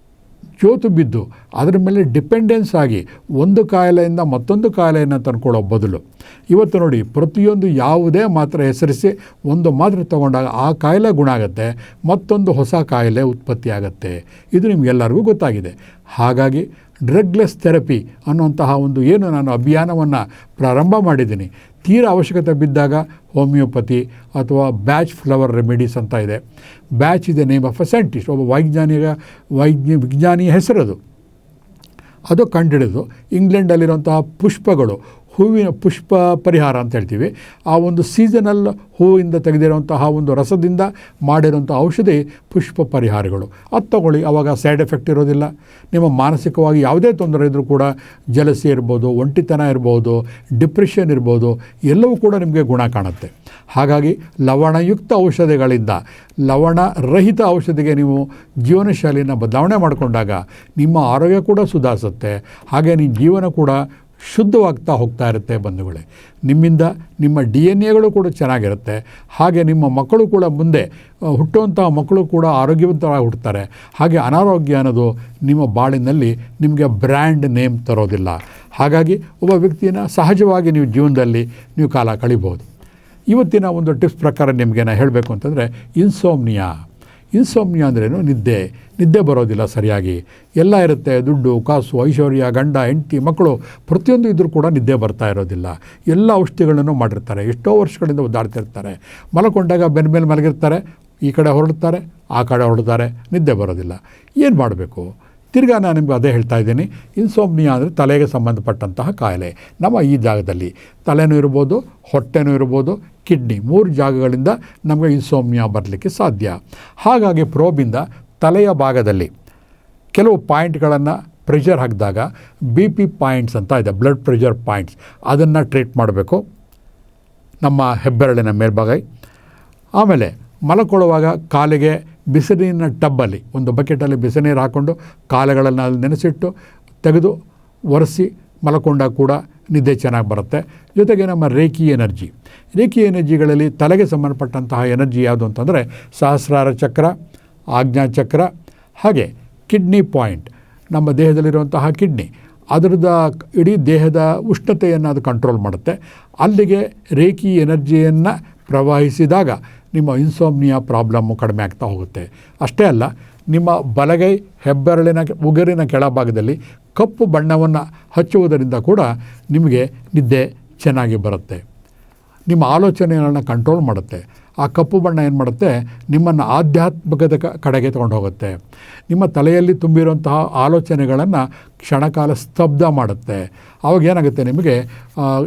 ಜೋತು ಬಿದ್ದು ಅದರ ಮೇಲೆ ಡಿಪೆಂಡೆನ್ಸ್ ಆಗಿ ಒಂದು ಕಾಯಿಲೆಯಿಂದ ಮತ್ತೊಂದು ಕಾಯಿಲೆಯನ್ನು ತಂದುಕೊಳ್ಳೋ ಬದಲು. ಇವತ್ತು ನೋಡಿ, ಪ್ರತಿಯೊಂದು ಯಾವುದೇ ಮಾತ್ರೆ ಹೆಸರಿಸಿ ಒಂದು ಮಾತ್ರೆ ತಗೊಂಡಾಗ ಆ ಕಾಯಿಲೆ ಗುಣ ಆಗುತ್ತೆ, ಮತ್ತೊಂದು ಹೊಸ ಕಾಯಿಲೆ ಉತ್ಪತ್ತಿ ಆಗುತ್ತೆ. ಇದು ನಿಮಗೆಲ್ಲರಿಗೂ ಗೊತ್ತಾಗಿದೆ. ಹಾಗಾಗಿ ಡ್ರಗ್ಲೆಸ್ ಥೆರಪಿ ಅನ್ನುವಂತಹ ಒಂದು ಏನು ನಾನು ಅಭಿಯಾನವನ್ನು ಪ್ರಾರಂಭ ಮಾಡಿದ್ದೀನಿ. ತೀರಾ ಅವಶ್ಯಕತೆ ಬಿದ್ದಾಗ ಹೋಮಿಯೋಪತಿ ಅಥವಾ ಬ್ಯಾಚ್ ಫ್ಲವರ್ ರೆಮಿಡೀಸ್ ಅಂತ ಇದೆ. ಬ್ಯಾಚ್ ಇದೆ ನೇಮ್ ಆಫ್ ಅ ಸೈಂಟಿಸ್ಟ್, ಒಬ್ಬ ವೈಜ್ಞಾನಿಕ, ವೈಜ್ಞ, ವಿಜ್ಞಾನಿಯ ಹೆಸರದು. ಅದು ಕಂಡುಹಿಡಿದು ಇಂಗ್ಲೆಂಡಲ್ಲಿರುವಂತಹ ಪುಷ್ಪಗಳು ಹೂವಿನ ಪುಷ್ಪ ಪರಿಹಾರ ಅಂತ ಹೇಳ್ತೀವಿ. ಆ ಒಂದು ಸೀಸನಲ್ ಹೂವಿಂದ ತೆಗೆದಿರುವಂತಹ ಒಂದು ರಸದಿಂದ ಮಾಡಿರುವಂಥ ಔಷಧಿ ಪುಷ್ಪ ಪರಿಹಾರಗಳು. ಅದು ತಗೊಳ್ಳಿ ಆವಾಗ ಸೈಡ್ ಎಫೆಕ್ಟ್ ಇರೋದಿಲ್ಲ. ನಿಮ್ಮ ಮಾನಸಿಕವಾಗಿ ಯಾವುದೇ ತೊಂದರೆ ಇದ್ದರೂ ಕೂಡ ಜಲಸಿ ಇರ್ಬೋದು, ಒಂಟಿತನ ಇರ್ಬೋದು ಡಿಪ್ರೆಷನ್ ಇರ್ಬೋದು, ಎಲ್ಲವೂ ಕೂಡ ನಿಮಗೆ ಗುಣ ಕಾಣುತ್ತೆ. ಹಾಗಾಗಿ ಲವಣಯುಕ್ತ ಔಷಧಿಗಳಿಂದ ಲವಣ ರಹಿತ ಔಷಧಿಗೆ ನೀವು ಜೀವನ ಶೈಲಿನ ಬದಲಾವಣೆ ಮಾಡಿಕೊಂಡಾಗ ನಿಮ್ಮ ಆರೋಗ್ಯ ಕೂಡ ಸುಧಾರಿಸುತ್ತೆ. ಹಾಗೆ ನಿಮ್ಮ ಜೀವನ ಕೂಡ ಶುದ್ಧವಾಗ್ತಾ ಹೋಗ್ತಾ ಇರುತ್ತೆ ಬಂಧುಗಳೇ. ನಿಮ್ಮಿಂದ ನಿಮ್ಮ ಡಿ ಎನ್ ಎಗಳು ಕೂಡ ಚೆನ್ನಾಗಿರುತ್ತೆ. ಹಾಗೆ ನಿಮ್ಮ ಮಕ್ಕಳು ಕೂಡ ಮುಂದೆ ಹುಟ್ಟುವಂಥ ಮಕ್ಕಳು ಕೂಡ ಆರೋಗ್ಯವಂತರಾಗಿ ಹುಟ್ಟುತ್ತಾರೆ ಹಾಗೆ ಅನಾರೋಗ್ಯ ಅನ್ನೋದು ನಿಮ್ಮ ಬಾಳಿನಲ್ಲಿ ನಿಮಗೆ ಬ್ರ್ಯಾಂಡ್ ನೇಮ್ ತರೋದಿಲ್ಲ. ಹಾಗಾಗಿ ಒಬ್ಬ ವ್ಯಕ್ತಿಯನ್ನು ಸಹಜವಾಗಿ ನೀವು ಜೀವನದಲ್ಲಿ ನೀವು ಕಾಲ ಕಳಿಬೋದು. ಇವತ್ತಿನ ಒಂದು ಟಿಪ್ಸ್ ಪ್ರಕಾರ ನಿಮಗೆ ನಾನು ಹೇಳಬೇಕು ಅಂತಂದರೆ, ಇನ್ಸೋಮ್ನಿಯಾ. ಇನ್ಸೋಮ್ನಿಯಾ ಅಂದ್ರೇನು ನಿದ್ದೆ. ನಿದ್ದೆ ಬರೋದಿಲ್ಲ ಸರಿಯಾಗಿ. ಎಲ್ಲ ಇರುತ್ತೆ. ದುಡ್ಡು, ಕಾಸು, ಐಶ್ವರ್ಯ, ಗಂಡ, ಹೆಂಡತಿ, ಮಕ್ಕಳು, ಪ್ರತಿಯೊಂದು ಇದ್ರೂ ಕೂಡ ನಿದ್ದೆ ಬರ್ತಾ ಇರೋದಿಲ್ಲ. ಎಲ್ಲ ಔಷಧಿಗಳನ್ನು ಮಾಡಿರ್ತಾರೆ. ಎಷ್ಟೋ ವರ್ಷಗಳಿಂದ ಒದ್ದಾಡ್ತಿರ್ತಾರೆ ಮಲ್ಕೊಂಡಾಗ ಬೆನ್ನ ಮೇಲೆ ಮಲಗಿರ್ತಾರೆ. ಈ ಕಡೆ ಹೊರಡ್ತಾರೆ, ಆ ಕಡೆ ಹೊರಡ್ತಾರೆ. ನಿದ್ದೆ ಬರೋದಿಲ್ಲ. ಏನು ಮಾಡಬೇಕು? ತಿರ್ಗಾ ನಾನು ನಿಮ್ಗೆ ಅದೇ ಹೇಳ್ತಾ ಇದ್ದೀನಿ. ಇನ್ಸೋಮ್ನಿಯಾ ಅಂದರೆ ತಲೆಗೆ ಸಂಬಂಧಪಟ್ಟಂತಹ ಕಾಯಿಲೆ. ನಮ್ಮ ಈ ಜಾಗದಲ್ಲಿ ತಲೆನೂ ಇರ್ಬೋದು, ಹೊಟ್ಟೆನೂ ಇರ್ಬೋದು, ಕಿಡ್ನಿ ಮೂರು ಜಾಗಗಳಿಂದ ನಮಗೆ ಇನ್ಸೋಮ್ನಿಯಾ ಬರಲಿಕ್ಕೆ ಸಾಧ್ಯ. ಹಾಗಾಗಿ ಪ್ರೋಬಿಂದ ತಲೆಯ ಭಾಗದಲ್ಲಿ ಕೆಲವು ಪಾಯಿಂಟ್ಗಳನ್ನು ಪ್ರೆಷರ್ ಹಾಕಿದಾಗ ಬಿ ಪಿ ಪಾಯಿಂಟ್ಸ್ ಅಂತ ಇದೆ, ಬ್ಲಡ್ ಪ್ರೆಷರ್ ಪಾಯಿಂಟ್ಸ್. ಅದನ್ನು ಟ್ರೀಟ್ ಮಾಡಬೇಕು. ನಮ್ಮ ಹೆಬ್ಬೆರಳಿನ ಮೇಲ್ಭಾಗ. ಆಮೇಲೆ ಮಲಕೊಳ್ಳುವಾಗ ಕಾಲಿಗೆ ಬಿಸಿನೀರಿನ ಟಬ್ಬಲ್ಲಿ, ಒಂದು ಬಕೆಟಲ್ಲಿ ಬಿಸಿನೀರು ಹಾಕ್ಕೊಂಡು ಕಾಲುಗಳನ್ನು ಅಲ್ಲಿ ನೆನೆಸಿಟ್ಟು ತೆಗೆದು ಒರೆಸಿ ಮಲ್ಕೊಂಡಾಗ ಕೂಡ ನಿದ್ದೆ ಚೆನ್ನಾಗಿ ಬರುತ್ತೆ. ಜೊತೆಗೆ ನಮ್ಮ ರೇಖಿ ಎನರ್ಜಿ. ರೇಖಿ ಎನರ್ಜಿಗಳಲ್ಲಿ ತಲೆಗೆ ಸಂಬಂಧಪಟ್ಟಂತಹ ಎನರ್ಜಿ ಯಾವುದು ಅಂತಂದರೆ ಸಹಸ್ರಾರ ಚಕ್ರ, ಆಜ್ಞಾ ಚಕ್ರ, ಹಾಗೆ ಕಿಡ್ನಿ ಪಾಯಿಂಟ್, ನಮ್ಮ ದೇಹದಲ್ಲಿರುವಂತಹ ಕಿಡ್ನಿ. ಅದರದ ಇಡೀ ದೇಹದ ಉಷ್ಣತೆಯನ್ನು ಅದು ಕಂಟ್ರೋಲ್ ಮಾಡುತ್ತೆ. ಅಲ್ಲಿಗೆ ರೇಖಿ ಎನರ್ಜಿಯನ್ನು ಪ್ರವಹಿಸಿದಾಗ ನಿಮ್ಮ ಇನ್ಸೋಮ್ನಿಯಾ ಪ್ರಾಬ್ಲಮ್ಮು ಕಡಿಮೆ ಆಗ್ತಾ ಹೋಗುತ್ತೆ. ಅಷ್ಟೇ ಅಲ್ಲ, ನಿಮ್ಮ ಬಲಗೈ, ಹೆಬ್ಬೆರಳಿನ ಉಗುರಿನ ಕೆಳಭಾಗದಲ್ಲಿ ಕಪ್ಪು ಬಣ್ಣವನ್ನು ಹಚ್ಚುವುದರಿಂದ ಕೂಡ ನಿಮಗೆ ನಿದ್ದೆ ಚೆನ್ನಾಗಿ ಬರುತ್ತೆ. ನಿಮ್ಮ ಆಲೋಚನೆಗಳನ್ನು ಕಂಟ್ರೋಲ್ ಮಾಡುತ್ತೆ. ಆ ಕಪ್ಪು ಬಣ್ಣ ಏನು ಮಾಡುತ್ತೆ? ನಿಮ್ಮನ್ನು ಆಧ್ಯಾತ್ಮಿಕದ ಕಡೆಗೆ ತಗೊಂಡು ಹೋಗುತ್ತೆ. ನಿಮ್ಮ ತಲೆಯಲ್ಲಿ ತುಂಬಿರುವಂತಹ ಆಲೋಚನೆಗಳನ್ನು ಕ್ಷಣಕಾಲ ಸ್ತಬ್ಧ ಮಾಡುತ್ತೆ. ಆವಾಗ ಏನಾಗುತ್ತೆ ನಿಮಗೆ?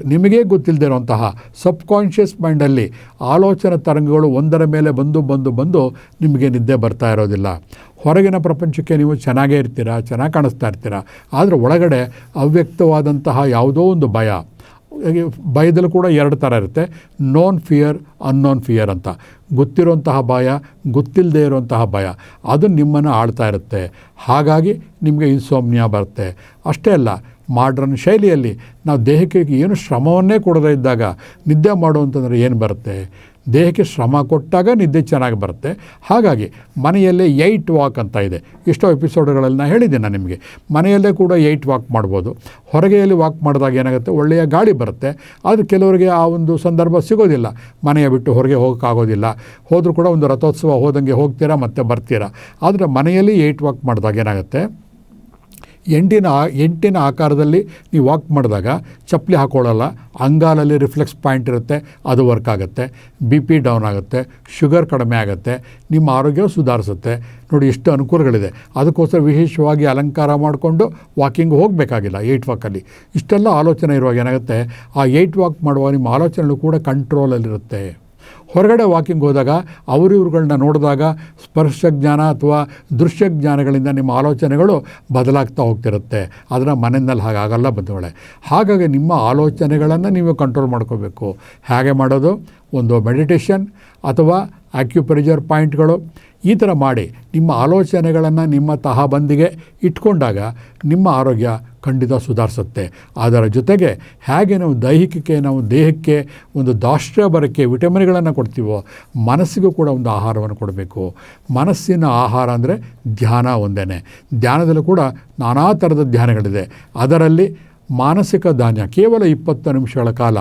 ನಿಮಗೇ ಗೊತ್ತಿಲ್ಲದೆ ಇರುವಂತಹ ಸಬ್ಕಾನ್ಷಿಯಸ್ ಮೈಂಡಲ್ಲಿ ಆಲೋಚನೆ ತರಂಗಗಳು ಒಂದರ ಮೇಲೆ ಬಂದು ಬಂದು ಬಂದು ನಿಮಗೆ ನಿದ್ದೆ ಬರ್ತಾ ಇರೋದಿಲ್ಲ. ಹೊರಗಿನ ಪ್ರಪಂಚಕ್ಕೆ ನೀವು ಚೆನ್ನಾಗೇ ಇರ್ತೀರಾ? ಚೆನ್ನಾಗಿ ಕಾಣಿಸ್ತಾ ಇರ್ತೀರಾ? ಆದರೆ ಒಳಗಡೆ ಅವ್ಯಕ್ತವಾದಂತಹ ಯಾವುದೋ ಒಂದು ಭಯ. ಭಯದಲ್ಲೂ ಕೂಡ ಎರಡು ಥರ ಇರುತ್ತೆ. ನೋನ್ ಫಿಯರ್ ಅನ್ನೋನ್ ಫಿಯರ್ ಅಂತ. ಗೊತ್ತಿರುವಂತಹ ಭಯ, ಗೊತ್ತಿಲ್ಲದೆ ಇರುವಂತಹ ಭಯ. ಅದು ನಿಮ್ಮನ್ನು ಆಳ್ತಾ ಇರುತ್ತೆ. ಹಾಗಾಗಿ ನಿಮಗೆ ಇನ್ಸೋಮ್ನಿಯಾ ಬರುತ್ತೆ. ಅಷ್ಟೇ ಅಲ್ಲ ಮಾಡ್ರನ್ ಶೈಲಿಯಲ್ಲಿ ನಾವು ದೇಹಕ್ಕೆ ಏನು ಶ್ರಮವನ್ನೇ ಕೊಡದೇ ಇದ್ದಾಗ ನಿದ್ದೆ ಮಾಡು ಅಂತಂದರೆ ಏನು ಬರುತ್ತೆ? ದೇಹಕ್ಕೆ ಶ್ರಮ ಕೊಟ್ಟಾಗ ನಿದ್ದೆ ಚೆನ್ನಾಗಿ ಬರುತ್ತೆ. ಹಾಗಾಗಿ ಮನೆಯಲ್ಲೇ ಏಯ್ಟ್ ವಾಕ್ ಅಂತ ಇದೆ. ಇಷ್ಟೋ ಎಪಿಸೋಡ್ಗಳಲ್ಲಿ ನಾನು ಹೇಳಿದ್ದೆ ನಾನು ನಿಮಗೆ. ಮನೆಯಲ್ಲೇ ಕೂಡ ಏಯ್ಟ್ ವಾಕ್ ಮಾಡ್ಬೋದು. ಹೊರಗೆಯಲ್ಲಿ ವಾಕ್ ಮಾಡಿದಾಗ ಏನಾಗುತ್ತೆ? ಒಳ್ಳೆಯ ಗಾಳಿ ಬರುತ್ತೆ. ಆದರೆ ಕೆಲವರಿಗೆ ಆ ಒಂದು ಸಂದರ್ಭ ಸಿಗೋದಿಲ್ಲ. ಮನೆಯ ಬಿಟ್ಟು ಹೊರಗೆ ಹೋಗೋಕ್ಕಾಗೋದಿಲ್ಲ. ಹೋದರೂ ಕೂಡ ಒಂದು ರಥೋತ್ಸವ ಹೋದಂಗೆ ಹೋಗ್ತೀರಾ ಮತ್ತೆ ಬರ್ತೀರಾ? ಆದರೆ ಮನೆಯಲ್ಲಿ ಏಯ್ಟ್ ವಾಕ್ ಮಾಡಿದಾಗ ಏನಾಗುತ್ತೆ? ಎಂಟಿನ ಎಂಟಿನ ಆಕಾರದಲ್ಲಿ ನೀವು ವಾಕ್ ಮಾಡಿದಾಗ ಚಪ್ಪಲಿ ಹಾಕೊಳ್ಳಲ್ಲ, ಅಂಗಾಲಲ್ಲಿ ರಿಫ್ಲೆಕ್ಸ್ ಪಾಯಿಂಟ್ ಇರುತ್ತೆ, ಅದು ವರ್ಕ್ ಆಗುತ್ತೆ ಬಿ ಪಿ ಡೌನ್ ಆಗುತ್ತೆ ಶುಗರ್ ಕಡಿಮೆ ಆಗುತ್ತೆ, ನಿಮ್ಮ ಆರೋಗ್ಯ ಸುಧಾರಿಸುತ್ತೆ. ನೋಡಿ ಎಷ್ಟು ಅನುಕೂಲಗಳಿದೆ. ಅದಕ್ಕೋಸ್ಕರ ವಿಶೇಷವಾಗಿ ಅಲಂಕಾರ ಮಾಡಿಕೊಂಡು ವಾಕಿಂಗ್ ಹೋಗಬೇಕಾಗಿಲ್ಲ ಏಯ್ಟ್ ವಾಕಲ್ಲಿ ಇಷ್ಟೆಲ್ಲ ಆಲೋಚನೆ ಇರುವಾಗ ಏನಾಗುತ್ತೆ? ಆ ಏಯ್ಟ್ ವಾಕ್ ಮಾಡುವ ನಿಮ್ಮ ಆಲೋಚನೆಗಳು ಕೂಡ ಕಂಟ್ರೋಲಲ್ಲಿರುತ್ತೆ ಹೊರಗಡೆ ವಾಕಿಂಗ್ ಹೋದಾಗ ಅವರು ಇವ್ರುಗಳನ್ನ ನೋಡಿದಾಗ ಸ್ಪರ್ಶ ಜ್ಞಾನ ಅಥವಾ ದೃಶ್ಯ ಜ್ಞಾನಗಳಿಂದ ನಿಮ್ಮ ಆಲೋಚನೆಗಳು ಬದಲಾಗ್ತಾ ಹೋಗ್ತಿರುತ್ತೆ. ಅದರ ಮನೆಯಲ್ಲಿ ಹಾಗಾಗಲ್ಲ ಬಂದವಳೆ ಹಾಗಾಗಿ ನಿಮ್ಮ ಆಲೋಚನೆಗಳನ್ನು ನೀವು ಕಂಟ್ರೋಲ್ ಮಾಡ್ಕೋಬೇಕು. ಹೇಗೆ ಮಾಡೋದು? ಒಂದು ಮೆಡಿಟೇಷನ್ ಅಥವಾ ಆಕ್ಯುಪ್ರೆಜರ್ ಪಾಯಿಂಟ್ಗಳು ಈ ಥರ ಮಾಡಿ ನಿಮ್ಮ ಆಲೋಚನೆಗಳನ್ನು ನಿಮ್ಮ ತಹಬಂದಿಗೆ ಇಟ್ಕೊಂಡಾಗ ನಿಮ್ಮ ಆರೋಗ್ಯ ಖಂಡಿತ ಸುಧಾರಿಸುತ್ತೆ. ಅದರ ಜೊತೆಗೆ ಹೇಗೆ ನಾವು ದೈಹಿಕಕ್ಕೆ, ನಾವು ದೇಹಕ್ಕೆ ಒಂದು ದಾಷ್ಟ್ರ ಬರಕ್ಕೆ ವಿಟಮಿನ್ಗಳನ್ನು ಕೊಡ್ತೀವೋ, ಮನಸ್ಸಿಗೂ ಕೂಡ ಒಂದು ಆಹಾರವನ್ನು ಕೊಡಬೇಕು. ಮನಸ್ಸಿನ ಆಹಾರ ಅಂದರೆ ಧ್ಯಾನ ಒಂದೇ ಧ್ಯಾನದಲ್ಲೂ ಕೂಡ ನಾನಾ ಥರದ ಧ್ಯಾನಗಳಿದೆ. ಅದರಲ್ಲಿ ಮಾನಸಿಕ ಧಾನ್ಯ, ಕೇವಲ ಇಪ್ಪತ್ತು ನಿಮಿಷಗಳ ಕಾಲ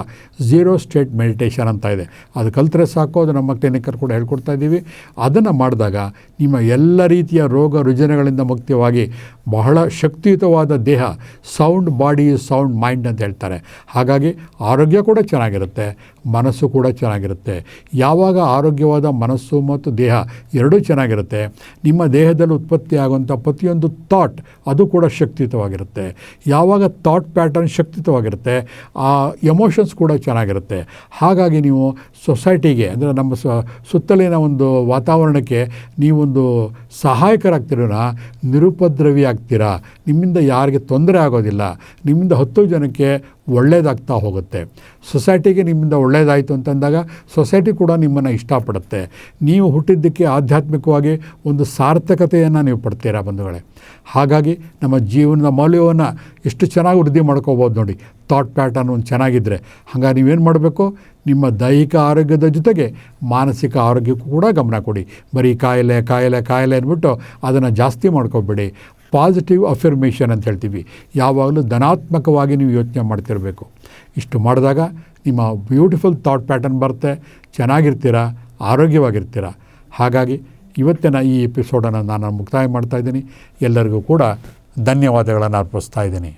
ಝೀರೋ ಸ್ಟೇಟ್ ಮೆಡಿಟೇಷನ್ ಅಂತ ಇದೆ. ಅದು ಕಲ್ತರೆ ಸಾಕು, ಅದು ನಮ್ಮ ಕ್ಲಿನಿಕರ್ ಕೂಡ ಹೇಳ್ಕೊಡ್ತಾ ಇದ್ದೀವಿ. ಅದನ್ನು ಮಾಡಿದಾಗ ನಿಮ್ಮ ಎಲ್ಲ ರೀತಿಯ ರೋಗ ರುಜಿನಗಳಿಂದ ಮುಕ್ತವಾಗಿ ಬಹಳ ಶಕ್ತಿಯುತವಾದ ದೇಹ ಸೌಂಡ್ ಬಾಡಿ ಸೌಂಡ್ ಮೈಂಡ್ ಅಂತ ಹೇಳ್ತಾರೆ. ಹಾಗಾಗಿ ಆರೋಗ್ಯ ಕೂಡ ಚೆನ್ನಾಗಿರುತ್ತೆ, ಮನಸ್ಸು ಕೂಡ ಚೆನ್ನಾಗಿರುತ್ತೆ. ಯಾವಾಗ ಆರೋಗ್ಯವಾದ ಮನಸ್ಸು ಮತ್ತು ದೇಹ ಎರಡೂ ಚೆನ್ನಾಗಿರುತ್ತೆ, ನಿಮ್ಮ ದೇಹದಲ್ಲಿ ಉತ್ಪತ್ತಿಯಾಗುವಂಥ ಪ್ರತಿಯೊಂದು ಥಾಟ್ ಅದು ಕೂಡ ಶಕ್ತಿಯುತವಾಗಿರುತ್ತೆ. ಯಾವಾಗ ಥಾಟ್ ಪ್ಯಾಟರ್ನ್ ಶಕ್ತಿತವಾಗಿರುತ್ತೆ ಆ ಎಮೋಷನ್ಸ್ ಕೂಡ ಚೆನ್ನಾಗಿರುತ್ತೆ. ಹಾಗಾಗಿ ನೀವು ಸೊಸೈಟಿಗೆ ಅಂದರೆ ನಮ್ಮ ಸುತ್ತಲಿನ ಒಂದು ವಾತಾವರಣಕ್ಕೆ ನೀವೊಂದು ಸಹಾಯಕರಾಗ್ತಿರೋನ, ನಿರುಪದ್ರವಿ ಆಗ್ತೀರಾ? ನಿಮ್ಮಿಂದ ಯಾರಿಗೆ ತೊಂದರೆ ಆಗೋದಿಲ್ಲ. ನಿಮ್ಮಿಂದ ಹತ್ತು ಜನಕ್ಕೆ ಒಳ್ಳೆಯದಾಗ್ತಾ ಹೋಗುತ್ತೆ. ಸೊಸೈಟಿಗೆ ನಿಮ್ಮಿಂದ ಒಳ್ಳೆಯದಾಯಿತು ಅಂತಂದಾಗ ಸೊಸೈಟಿ ಕೂಡ ನಿಮ್ಮನ್ನು ಇಷ್ಟಪಡುತ್ತೆ. ನೀವು ಹುಟ್ಟಿದ್ದಕ್ಕೆ ಆಧ್ಯಾತ್ಮಿಕವಾಗಿ ಒಂದು ಸಾರ್ಥಕತೆಯನ್ನು ನೀವು ಪಡ್ತೀರಾ ಬಂಧುಗಳೇ? ಹಾಗಾಗಿ ನಮ್ಮ ಜೀವನದ ಮೌಲ್ಯವನ್ನು ಎಷ್ಟು ಚೆನ್ನಾಗಿ ವೃದ್ಧಿ ಮಾಡ್ಕೋಬೋದು ನೋಡಿ. ಥಾಟ್ ಪ್ಯಾಟರ್ನ್ ಒಂದು ಚೆನ್ನಾಗಿದ್ದರೆ ಹಾಗಾಗಿ ನೀವೇನು ಮಾಡಬೇಕು? ನಿಮ್ಮ ದೈಹಿಕ ಆರೋಗ್ಯದ ಜೊತೆಗೆ ಮಾನಸಿಕ ಆರೋಗ್ಯಕ್ಕೂ ಕೂಡ ಗಮನ ಕೊಡಿ. ಬರೀ ಕಾಯಿಲೆ ಕಾಯಿಲೆ ಕಾಯಿಲೆ ಅಂದ್ಬಿಟ್ಟು ಅದನ್ನು ಜಾಸ್ತಿ ಮಾಡ್ಕೋಬೇಡಿ. ಪಾಸಿಟಿವ್ ಅಫರ್ಮೇಷನ್ ಅಂತ ಹೇಳ್ತೀವಿ. ಯಾವಾಗಲೂ ಧನಾತ್ಮಕವಾಗಿ ನೀವು ಯೋಚನೆ ಮಾಡ್ತಿರಬೇಕು. ಇಷ್ಟು ಮಾಡಿದಾಗ ನಿಮ್ಮ ಬ್ಯೂಟಿಫುಲ್ ಥಾಟ್ ಪ್ಯಾಟರ್ನ್ ಬರುತ್ತೆ, ಚೆನ್ನಾಗಿರ್ತೀರ, ಆರೋಗ್ಯವಾಗಿರ್ತೀರ. ಹಾಗಾಗಿ ಇವತ್ತಿನ ಈ ಎಪಿಸೋಡನ್ನು ನಾನು ಮುಕ್ತಾಯ ಮಾಡ್ತಾ ಇದ್ದೀನಿ. ಎಲ್ಲರಿಗೂ ಕೂಡ ಧನ್ಯವಾದಗಳನ್ನು ಅರ್ಪಿಸ್ತಾ ಇದ್ದೀನಿ.